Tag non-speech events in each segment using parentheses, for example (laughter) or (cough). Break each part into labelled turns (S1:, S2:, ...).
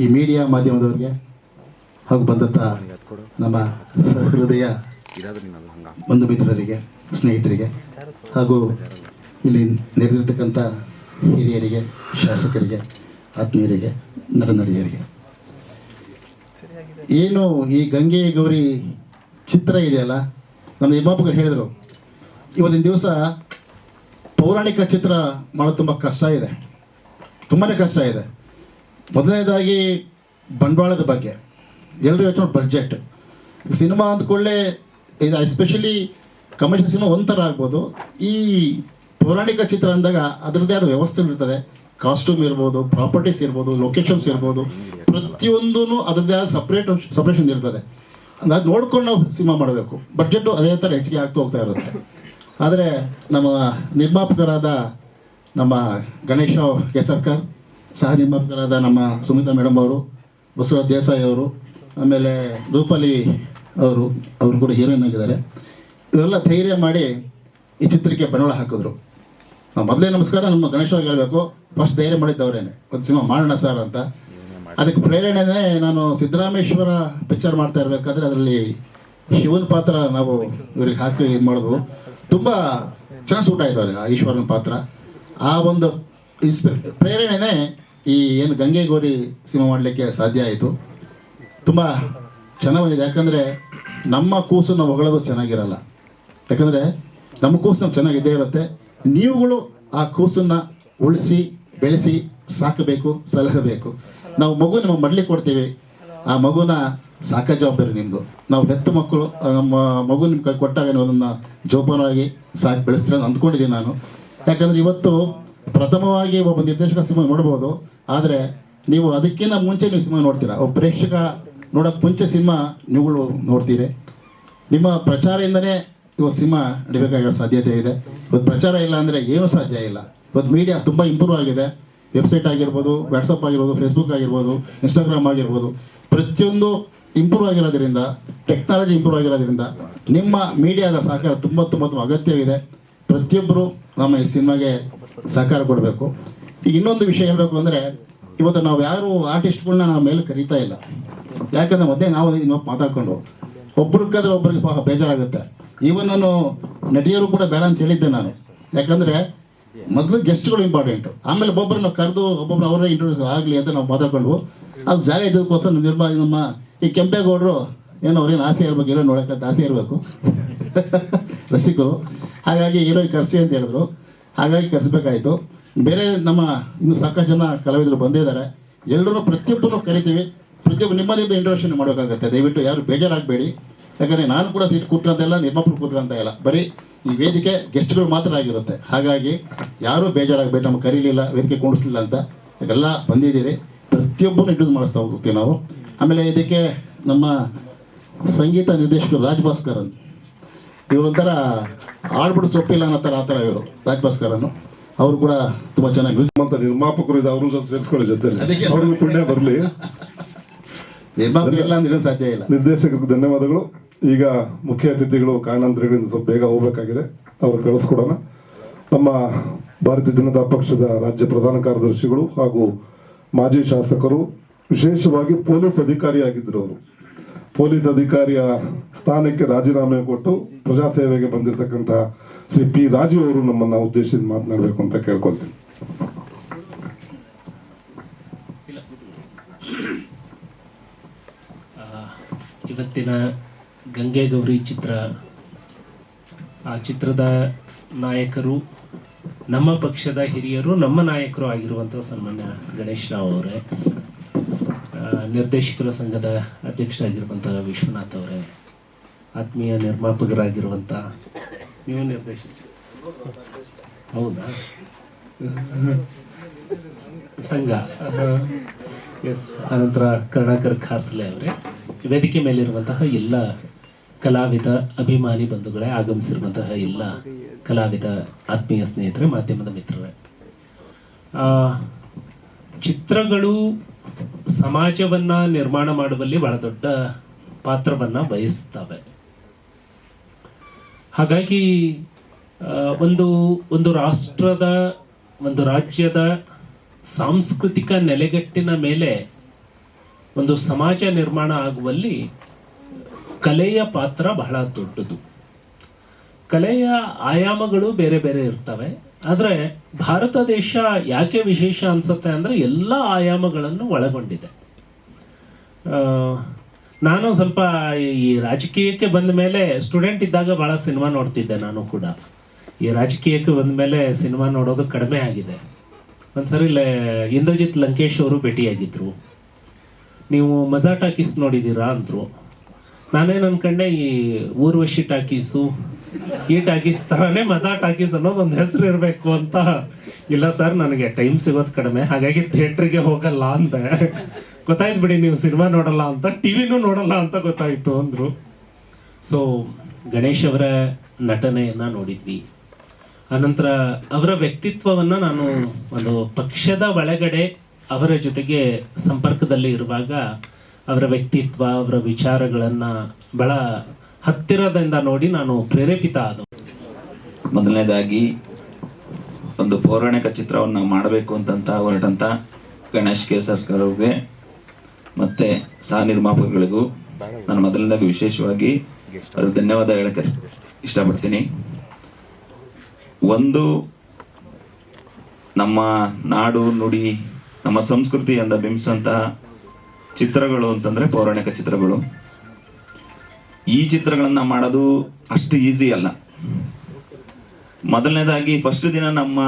S1: ಈ ಮೀಡಿಯಾ ಮಾಧ್ಯಮದವರಿಗೆ ಹಾಗೂ ಬಂದಂಥ ನಮ್ಮ ಹೃದಯ ಬಂಧು ಮಿತ್ರರಿಗೆ, ಸ್ನೇಹಿತರಿಗೆ ಹಾಗೂ ಇಲ್ಲಿ ನೆರೆದಿರ್ತಕ್ಕಂಥ ಹಿರಿಯರಿಗೆ, ಶಾಸಕರಿಗೆ, ಆತ್ಮೀಯರಿಗೆ ನರನಡಿಯರಿಗೆ ಏನು ಈ ಗಂಗೆ ಗೌರಿ ಚಿತ್ರ ಇದೆಯಲ್ಲ ನಮ್ಮ ನಿರ್ಮಾಪಕರು ಹೇಳಿದರು, ಇವತ್ತಿನ ದಿವಸ ಪೌರಾಣಿಕ ಚಿತ್ರ ಮಾಡೋದು ತುಂಬ ಕಷ್ಟ ಇದೆ. ತುಂಬಾ ಕಷ್ಟ ಇದೆ. ಮೊದಲನೇದಾಗಿ ಬಂಡವಾಳದ ಬಗ್ಗೆ. ಎಲ್ಲರೂ ಯೋಚನೆ ಬಜೆಟ್ ಸಿನಿಮಾ ಅಂದ್ಕೊಳ್ಳೆ ಇದು ಎಸ್ಪೆಷಲಿ ಕಮರ್ಷಿಯಲ್ ಸಿನಿಮಾ ಒಂಥರ ಆಗ್ಬೋದು. ಈ ಪೌರಾಣಿಕ ಚಿತ್ರ ಅಂದಾಗ ಅದರದ್ದೇ ಆದ ವ್ಯವಸ್ಥೆಗಳಿರ್ತದೆ ಕಾಸ್ಟ್ಯೂಮ್ ಇರ್ಬೋದು ಪ್ರಾಪರ್ಟೀಸ್ ಇರ್ಬೋದು ಲೊಕೇಶನ್ಸ್ ಇರ್ಬೋದು. ಪ್ರತಿಯೊಂದೂ ಅದರದ್ದೇ ಆದ ಸಪ್ರೇಟ್ ಸಪ್ರೇಷನ್ ಇರ್ತದೆ. ಅದು ನೋಡ್ಕೊಂಡು ನಾವು ಸಿನಿಮಾ ಮಾಡಬೇಕು. ಬಜೆಟ್ಟು ಅದೇ ಥರ ಹೆಚ್ಚಿಗೆ ಆಗ್ತಾ ಹೋಗ್ತಾ ಇರುತ್ತೆ. ಆದರೆ ನಮ್ಮ ನಿರ್ಮಾಪಕರಾದ ನಮ್ಮ ಗಣೇಶ ಕೇಸರ್ಕರ್ ಸಹ ನಿರ್ಮಾಪಕರಾದ ನಮ್ಮ ಸುಮಿತಾ ಮೇಡಮ್ ಅವರು, ಬಸವರಾಜ್ ದೇಸಾಯಿ ಅವರು, ಆಮೇಲೆ ರೂಪಾಲಿ ಅವರು ಅವರು ಕೂಡ ಹೀರೋಯಿನ್ ಆಗಿದ್ದಾರೆ. ಇವರೆಲ್ಲ ಧೈರ್ಯ ಮಾಡಿ ಈ ಚಿತ್ರಕ್ಕೆ ಬಂಡವಾಳ ಹಾಕಿದ್ರು. ನಾವು ಮೊದಲೇ ನಮಸ್ಕಾರ, ನಮ್ಮ ಗಣೇಶವಾಗಿ ಹೇಳಬೇಕು ಫಸ್ಟ್ ಧೈರ್ಯ ಮಾಡಿದ್ದವರೇನೆ. ಒಂದು ಸಿನಿಮಾ ಮಾಡೋಣ ಸರ್ ಅಂತ. ಅದಕ್ಕೆ ಪ್ರೇರಣೆನೇ ನಾನು ಸಿದ್ದರಾಮೇಶ್ವರ ಪಿಕ್ಚರ್ ಮಾಡ್ತಾ ಇರಬೇಕಾದ್ರೆ ಅದರಲ್ಲಿ ಶಿವನ ಪಾತ್ರ ನಾವು ಇವ್ರಿಗೆ ಹಾಕಿ ಇದು ಮಾಡಿದ್ವು ತುಂಬ ಚೆನ್ನಾಗಿ ಸೂಟ್ ಆಯಿತು ಅವ್ರಿಗೆ ಆ ಈಶ್ವರನ ಪಾತ್ರ. ಆ ಒಂದು ಇನ್ಸ್ಪಿ ಪ್ರೇರಣೆನೇ ಈ ಏನು ಗಂಗೆ ಗೌರಿ ಸಿನಿಮಾ ಮಾಡಲಿಕ್ಕೆ ಸಾಧ್ಯ ಆಯಿತು. ತುಂಬ ಚೆನ್ನಾಗಿದೆ. ಯಾಕಂದರೆ ನಮ್ಮ ಕೂಸನ್ನು ಹೊಗಳೋದು ಚೆನ್ನಾಗಿರಲ್ಲ. ಯಾಕಂದರೆ ನಮ್ಮ ಕೂಸು ನಮ್ಗೆ ಚೆನ್ನಾಗಿದ್ದೇ ಇರುತ್ತೆ. ನೀವುಗಳು ಆ ಕೂಸನ್ನು ಉಳಿಸಿ, ಬೆಳೆಸಿ ಸಾಕಬೇಕು, ಸಲಹಬೇಕು. ನಾವು ಮಗು ನಿಮಗೆ ಮಡ್ಲಿಕ್ಕೆ ಕೊಡ್ತೀವಿ. ಆ ಮಗುನ ಸಾಕ ಜವಾಬ್ದಾರಿ ನಿಮ್ಮದು ನಾವು ಹೆತ್ತ ಮಕ್ಕಳು, ನಮ್ಮ ಮಗು ನಿಮ್ಗೆ ಕೊಟ್ಟಾಗ ನೀವು ಅದನ್ನು ಜೋಪಾನವಾಗಿ ಸಾಕಿ ಬೆಳೆಸ್ತೀರ ಅಂತ ಅಂದ್ಕೊಂಡಿದ್ದೀನಿ ನಾನು. ಯಾಕಂದರೆ ಇವತ್ತು ಪ್ರಥಮವಾಗಿ ಒಬ್ಬ ನಿರ್ದೇಶಕ ಸಿನಿಮಾ ನೋಡ್ಬೋದು. ಆದರೆ ನೀವು ಅದಕ್ಕಿಂತ ಮುಂಚೆ ನೀವು ಸಿನಿಮಾ ನೋಡ್ತೀರಾ? ಒಬ್ಬ ಪ್ರೇಕ್ಷಕ ನೋಡೋಕ್ಕೆ ಮುಂಚೆ ಸಿನಿಮಾ ನೀವುಗಳು ನೋಡ್ತೀರಿ. ನಿಮ್ಮ ಪ್ರಚಾರದಿಂದನೇ ಇವತ್ತು ಸಿನಿಮಾ ನಡಿಬೇಕಾಗಿರೋ ಸಾಧ್ಯತೆ ಇದೆ. ಇವತ್ತು ಪ್ರಚಾರ ಇಲ್ಲ ಅಂದರೆ ಏನೂ ಸಾಧ್ಯ ಇಲ್ಲ. ಇವತ್ತು ಮೀಡಿಯಾ ತುಂಬ ಇಂಪ್ರೂವ್ ಆಗಿದೆ. ವೆಬ್ಸೈಟ್ ಆಗಿರ್ಬೋದು ವಾಟ್ಸಪ್ ಆಗಿರ್ಬೋದು ಫೇಸ್ಬುಕ್ ಆಗಿರ್ಬೋದು ಇನ್ಸ್ಟಾಗ್ರಾಮ್ ಆಗಿರ್ಬೋದು. ಪ್ರತಿಯೊಂದು ಇಂಪ್ರೂವ್ ಆಗಿರೋದ್ರಿಂದ ಟೆಕ್ನಾಲಜಿ ಇಂಪ್ರೂವ್ ಆಗಿರೋದ್ರಿಂದ ನಿಮ್ಮ ಮೀಡಿಯಾದ ಸಹಕಾರ ತುಂಬ ತುಂಬ ತುಂಬ ಅಗತ್ಯವಿದೆ. ಪ್ರತಿಯೊಬ್ಬರು ನಮ್ಮ ಈ ಸಿನಿಮಾಗೆ ಸಹಕಾರ ಕೊಡಬೇಕು. ಈಗ ಇನ್ನೊಂದು ವಿಷಯ ಹೇಳಬೇಕು ಅಂದರೆ, ಇವತ್ತು ನಾವು ಯಾರು ಆರ್ಟಿಸ್ಟ್ಗಳನ್ನ ನಾವು ಮೇಲೆ ಕರೀತಾ ಇಲ್ಲ. ಯಾಕಂದ್ರೆ ಮತ್ತೆ ನಾವು ಇನ್ನೊಬ್ಬ ಮಾತಾಡ್ಕೊಂಡು ಒಬ್ರಿಗಾದ್ರೆ ಒಬ್ಬರಿಗೆ ಪಾಪ ಬೇಜಾರಾಗುತ್ತೆ. ಈವನ್ ನಾನು ನಟಿಯರು ಕೂಡ ಬೇಡ ಅಂತ ಹೇಳಿದ್ದೆ ನಾನು. ಯಾಕಂದರೆ, ಮೊದಲು ಗೆಸ್ಟ್ಗಳು ಇಂಪಾರ್ಟೆಂಟು ಆಮೇಲೆ ಒಬ್ಬೊಬ್ಬರನ್ನ ಕರೆದು ಒಬ್ಬೊಬ್ಬರು ಅವರೇ ಇಂಟ್ರೊಡ್ಯೂಸ್ ಆಗಲಿ ಅಂತ ನಾವು ಮಾತಾಡ್ಕೊಂಡು, ಅದು ಜಾಗ ಇದ್ದಕ್ಕೋಸ್ಕರ ನಿರ್ಮಾ, ನಮ್ಮ ಈ ಕೆಂಪೇಗೌಡರು ಏನೋ ಅವ್ರೇನು ಆಸೆ ಇರಬೇಕು ಏನೋ ನೋಡೋಕ್ಕಂತ ಆಸೆ ಇರಬೇಕು. (laughs) ರಸಿಕರು. ಹಾಗಾಗಿ ಹೀರೋಯಿ ಕರ್ಸಿ ಅಂತ ಹೇಳಿದ್ರು. ಹಾಗಾಗಿ ಕರೆಸ್ಬೇಕಾಯ್ತು. ಬೇರೆ ನಮ್ಮ ಇನ್ನು ಸಾಕಷ್ಟು ಜನ ಕಲಾವಿದರು ಬಂದಿದ್ದಾರೆ ಎಲ್ಲರೂ ಪ್ರತಿಯೊಬ್ಬರು ಕರಿತೀವಿ. ಪ್ರತಿಯೊಬ್ಬರು ನಿಮ್ಮದಿಂದ ಇಂಟ್ರೊಡಕ್ಷನ್ ಮಾಡಬೇಕಾಗುತ್ತೆ. ದಯವಿಟ್ಟು ಯಾರು ಬೇಜಾರಾಗಬೇಡಿ. ಯಾಕಂದರೆ ನಾನು ಕೂಡ ಸೀಟ್ ಕೂತ್ಕೊಂತೆಲ್ಲ ನಿರ್ಮಾಪರು ಕೂತ್ಕೊಂತ ಇಲ್ಲ. ಬರೀ ಈ ವೇದಿಕೆ ಗೆಸ್ಟ್ಗಳು ಮಾತ್ರ ಆಗಿರುತ್ತೆ. ಹಾಗಾಗಿ ಯಾರೂ ಬೇಜಾರಾಗಬೇಡಿ. ನಮ್ಗೆ ಕರೀಲಿಲ್ಲ, ವೇದಿಕೆ ಕೂಡಿಸ್ಲಿಲ್ಲ ಅಂತ. ಎಲ್ಲ ಬಂದಿದ್ದೀರಿ. ಪ್ರತಿಯೊಬ್ಬರು ಇಂಟ್ರೊಡ್ಯೂಸ್ ಮಾಡಿಸ್ತಾ ಹೋಗ್ತೀವಿ ನಾವು. ಆಮೇಲೆ ಇದಕ್ಕೆ ನಮ್ಮ ಸಂಗೀತ ನಿರ್ದೇಶಕರು ರಾಜ್ ಭಾಸ್ಕರನ್. ಇವರೊಂಥರ ಆಡ್ಬಿಟ್ಟು ಸೊಪ್ಪಿಲ್ಲ ಅನ್ನೋ ಥರ ಆ ಥರ ಇವರು. ರಾಜ್ ಭಾಸ್ಕರನ್ನು. ಅವರು ಕೂಡ ತುಂಬ ಚೆನ್ನಾಗಿ ಯೂಸ್
S2: ಅಂತ ನಿರ್ಮಾಪಕರು ಇದ್ದ ಅವ್ರನ್ನ ಸ್ವಲ್ಪ ಸೇರಿಸ್ಕೊಳ್ಳಿ
S1: ಜೊತೆ
S2: ಅವ್ರಿಗೂ ಪುಣ್ಯ ಬರಲಿ.
S1: ನಿರ್ಮಾಪಕರು ಇಲ್ಲ ಅಂದ್ರೆ ಸಾಧ್ಯ ಇಲ್ಲ.
S2: ನಿರ್ದೇಶಕರಿಗೆ ಧನ್ಯವಾದಗಳು. ಈಗ ಮುಖ್ಯ ಅತಿಥಿಗಳು ಕಾರಣಾಂತರಗಳಿಂದ ಸ್ವಲ್ಪ ಬೇಗ ಹೋಗಬೇಕಾಗಿದೆ. ಅವ್ರು ಕಳಿಸ್ಕೊಡೋಣ. ನಮ್ಮ ಭಾರತೀಯ ಜನತಾ ಪಕ್ಷದ ರಾಜ್ಯ ಪ್ರಧಾನ ಕಾರ್ಯದರ್ಶಿಗಳು ಹಾಗೂ ಮಾಜಿ ಶಾಸಕರು ವಿಶೇಷವಾಗಿ ಪೊಲೀಸ್ ಅಧಿಕಾರಿಯಾಗಿದ್ದರು ಅವರು. ಪೊಲೀಸ್ ಅಧಿಕಾರಿಯ ಸ್ಥಾನಕ್ಕೆ ರಾಜೀನಾಮೆ ಕೊಟ್ಟು ಪ್ರಜಾಸೇವೆಗೆ ಬಂದಿರತಕ್ಕಂಥ ಶ್ರೀ ಪಿ ರಾಜು ಅವರು ನಮ್ಮನ್ನ ಉದ್ದೇಶಿಸಿ ಮಾತನಾಡಬೇಕು ಅಂತ ಕೇಳ್ಕೊಳ್ತೀನಿ.
S3: ಇವತ್ತಿನ ಗಂಗೆ ಗೌರಿ ಚಿತ್ರ. ಆ ಚಿತ್ರದ ನಾಯಕರು, ನಮ್ಮ ಪಕ್ಷದ ಹಿರಿಯರು, ನಮ್ಮ ನಾಯಕರು ಆಗಿರುವಂಥ ಸನ್ಮಾನ್ಯ ಗಣೇಶ್ ರಾವ್ ಅವರೇ. ನಿರ್ದೇಶಕರ ಸಂಘದ ಅಧ್ಯಕ್ಷರಾಗಿರುವಂಥ ವಿಶ್ವನಾಥ್ ಅವರೇ, ಆತ್ಮೀಯ ನಿರ್ಮಾಪಕರಾಗಿರುವಂಥ ನೀವು ನಿರ್ದೇಶಕ. ಹೌದಾ? ಸಂಘ. ಎಸ್ ಅನಂತರ ಕರುಣಾಕರ್ ಖಾಸಲೆ ಅವರೇ. ವೇದಿಕೆ ಮೇಲಿರುವಂತಹ ಎಲ್ಲ ಕಲಾವಿದ, ಅಭಿಮಾನಿ ಬಂಧುಗಳೇ, ಆಗಮಿಸಿರುವಂತಹ ಎಲ್ಲ ಕಲಾವಿದ, ಆತ್ಮೀಯ ಸ್ನೇಹಿತರೆ, ಮಾಧ್ಯಮದ ಮಿತ್ರರೇ. ಚಿತ್ರಗಳು ಸಮಾಜವನ್ನ ನಿರ್ಮಾಣ ಮಾಡುವಲ್ಲಿ ಬಹಳ ದೊಡ್ಡ ಪಾತ್ರವನ್ನ ವಹಿಸ್ತವೆ. ಹಾಗಾಗಿ ಒಂದು ಒಂದು ರಾಷ್ಟ್ರದ, ಒಂದು ರಾಜ್ಯದ ಸಾಂಸ್ಕೃತಿಕ ನೆಲೆಗಟ್ಟಿನ ಮೇಲೆ ಒಂದು ಸಮಾಜ ನಿರ್ಮಾಣ ಆಗುವಲ್ಲಿ ಕಲೆಯ ಪಾತ್ರ ಬಹಳ ದೊಡ್ಡದು. ಕಲೆಯ ಆಯಾಮಗಳು ಬೇರೆ ಬೇರೆ ಇರ್ತವೆ. ಆದರೆ ಭಾರತ ದೇಶ ಯಾಕೆ ವಿಶೇಷ ಅನಿಸುತ್ತೆ ಅಂದರೆ ಎಲ್ಲ ಆಯಾಮಗಳನ್ನು ಒಳಗೊಂಡಿದೆ. ನಾನು ಸ್ವಲ್ಪ ಈ ರಾಜಕೀಯಕ್ಕೆ ಬಂದ ಮೇಲೆ ಸ್ಟೂಡೆಂಟ್ ಇದ್ದಾಗ ಭಾಳ ಸಿನಿಮಾ ನೋಡ್ತಿದ್ದೆ ನಾನು ಕೂಡ. ಈ ರಾಜಕೀಯಕ್ಕೆ ಬಂದ ಮೇಲೆ ಸಿನಿಮಾ ನೋಡೋದು ಕಡಿಮೆ ಆಗಿದೆ. ಒಂದ್ಸರಿ ಲೇ, ಇಂದ್ರಜಿತ್ ಲಂಕೇಶ್ ಅವರು ಭೇಟಿಯಾಗಿದ್ದರು ನೀವು ಮಜಾ ಟಾಕೀಸ್ ನೋಡಿದ್ದೀರಾ ಅಂದರು. ನಾನೇನು ಅನ್ಕಂಡೆ ಈ ಊರ್ವಶಿ ಟಾಕೀಸು, ಈ ಟಾಕೀಸ್ ಥರನೇ ಮಜಾ ಟಾಕೀಸ್ ಅನ್ನೋದು ಒಂದು ಹೆಸರು ಇರಬೇಕು ಅಂತ. ಇಲ್ಲ ಸರ್, ನನಗೆ ಟೈಮ್ ಸಿಗೋದು ಕಡಿಮೆ. ಹಾಗಾಗಿ ಥಿಯೇಟ್ರಿಗೆ ಹೋಗಲ್ಲ ಅಂದೆ. ಗೊತ್ತಾಯ್ತು ಬಿಡಿ ನೀವು ಸಿನಿಮಾ ನೋಡಲ್ಲ ಅಂತ, ಟಿವಿನೂ ನೋಡಲ್ಲ ಅಂತ ಗೊತ್ತಾಯ್ತು ಅಂದರು. ಸೊ ಗಣೇಶ್ ಅವರ ನಟನೆಯನ್ನ ನೋಡಿದ್ವಿ. ಅನಂತರ ಅವರ ವ್ಯಕ್ತಿತ್ವವನ್ನು ನಾನು ಒಂದು ಪಕ್ಷದ ಒಳಗಡೆ ಅವರ ಜೊತೆಗೆ ಸಂಪರ್ಕದಲ್ಲಿ ಇರುವಾಗ ಅವರ ವ್ಯಕ್ತಿತ್ವ, ಅವರ ವಿಚಾರಗಳನ್ನು ಬಹಳ ಹತ್ತಿರದಿಂದ ನೋಡಿ ನಾನು ಪ್ರೇರೇಪಿತ ಆದ
S4: ಮೊದಲನೇದಾಗಿ, ಒಂದು ಪೌರಾಣಿಕ ಚಿತ್ರವನ್ನು ಮಾಡಬೇಕು ಅಂತಂತ ಹೊರಟಂತ ಗಣೇಶ್ ಕೆ ಅವರಿಗೆ ಅವ್ರಿಗೆ, ಮತ್ತು ಸಹ ನಿರ್ಮಾಪಕಗಳಿಗೂ ನಾನು ಮೊದಲನೇದಾಗಿ ವಿಶೇಷವಾಗಿ ಅವ್ರಿಗೆ ಧನ್ಯವಾದ ಹೇಳಕ್ಕೆ ಇಷ್ಟಪಡ್ತೀನಿ. ಒಂದು, ನಮ್ಮ ನಾಡು ನುಡಿ, ನಮ್ಮ ಸಂಸ್ಕೃತಿಯಿಂದ ಬಿಂಬಿಸಂತಹ ಚಿತ್ರಗಳು ಅಂತಂದರೆ ಪೌರಾಣಿಕ ಚಿತ್ರಗಳು. ಈ ಚಿತ್ರಗಳನ್ನು ಮಾಡೋದು ಅಷ್ಟು ಈಸಿ ಅಲ್ಲ. ಮೊದಲನೇದಾಗಿ ಫಸ್ಟ್ ದಿನ ನಮ್ಮ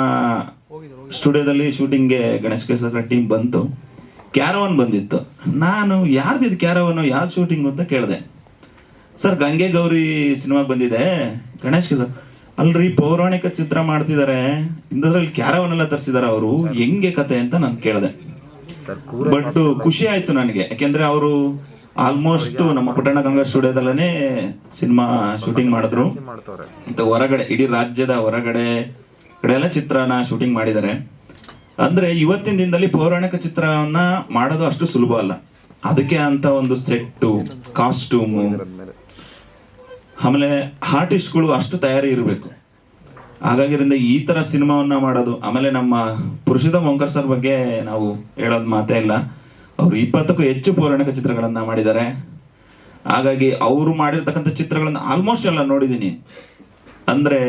S4: ಸ್ಟುಡಿಯೋದಲ್ಲಿ ಶೂಟಿಂಗ್ಗೆ ಗಣೇಶ್ ಕೇಸರ ಟೀಮ್ ಬಂತು. ಕ್ಯಾರವನ್ ಬಂದಿತ್ತು. ನಾನು ಯಾರ್ದಿದ್ದು ಇದು ಕ್ಯಾರವನು ಯಾರು ಶೂಟಿಂಗ್ ಅಂತ ಕೇಳಿದೆ. ಸರ್ ಗಂಗೆ ಗೌರಿ ಸಿನಿಮಾ ಬಂದಿದೆ. ಗಣೇಶ್ ಕೇಸರ್ ಅಲ್ರಿ ಪೌರಾಣಿಕ ಚಿತ್ರ ಮಾಡ್ತಿದ್ದಾರೆ ಇಂದ್ರಲ್ಲಿ ಕ್ಯಾರವನ್ ಎಲ್ಲ ತರಿಸಿದಾರೆ ಅವರು. ಹೆಂಗೆ ಕತೆ ಅಂತ ನಾನು ಕೇಳಿದೆ. ಬಟ್ ಖುಷಿ ಆಯ್ತು ನನಗೆ. ಯಾಕೆಂದ್ರೆ ಅವರು ಆಲ್ಮೋಸ್ಟ್ ನಮ್ಮ ಪುಟ್ಟಣ್ಣ ಗಂಗಾ ಸ್ಟುಡಿಯೋದಲ್ಲೇ ಸಿನಿಮಾ ಶೂಟಿಂಗ್ ಮಾಡಿದ್ರು. ಮತ್ತೆ ಹೊರಗಡೆ ಇಡೀ ರಾಜ್ಯದ ಹೊರಗಡೆ ಕಡೆ ಎಲ್ಲ ಚಿತ್ರನ ಶೂಟಿಂಗ್ ಮಾಡಿದ್ದಾರೆ. ಅಂದ್ರೆ ಇವತ್ತಿನ ದಿನದಲ್ಲಿ ಪೌರಾಣಿಕ ಚಿತ್ರವನ್ನ ಮಾಡೋದು ಅಷ್ಟು ಸುಲಭ ಅಲ್ಲ. ಅದಕ್ಕೆ ಅಂತ ಒಂದು ಸೆಟ್ಟು ಕಾಸ್ಟ್ಯೂಮು ಆಮೇಲೆ ಆರ್ಟಿಸ್ಟ್ಗಳು ಅಷ್ಟು ತಯಾರಿ ಇರಬೇಕು. ಹಾಗಾಗಿರಿಂದ ಈ ತರ ಸಿನಿಮಾವನ್ನ ಮಾಡೋದು, ಆಮೇಲೆ ನಮ್ಮ ಪುರುಷದ ಓಂಕರ್ ಸರ್ ಬಗ್ಗೆ ನಾವು ಹೇಳೋದು ಮಾತೇ ಇಲ್ಲ. ಅವರು ಇಪ್ಪತ್ತಕ್ಕೂ ಹೆಚ್ಚು ಪೌರಾಣಿಕ ಚಿತ್ರಗಳನ್ನ ಮಾಡಿದ್ದಾರೆ. ಹಾಗಾಗಿ ಅವರು ಮಾಡಿರ್ತಕ್ಕಂಥ ಚಿತ್ರಗಳನ್ನ ಆಲ್ಮೋಸ್ಟ್ ಎಲ್ಲ ನೋಡಿದ್ದೀನಿ. ಅಂದ್ರೆ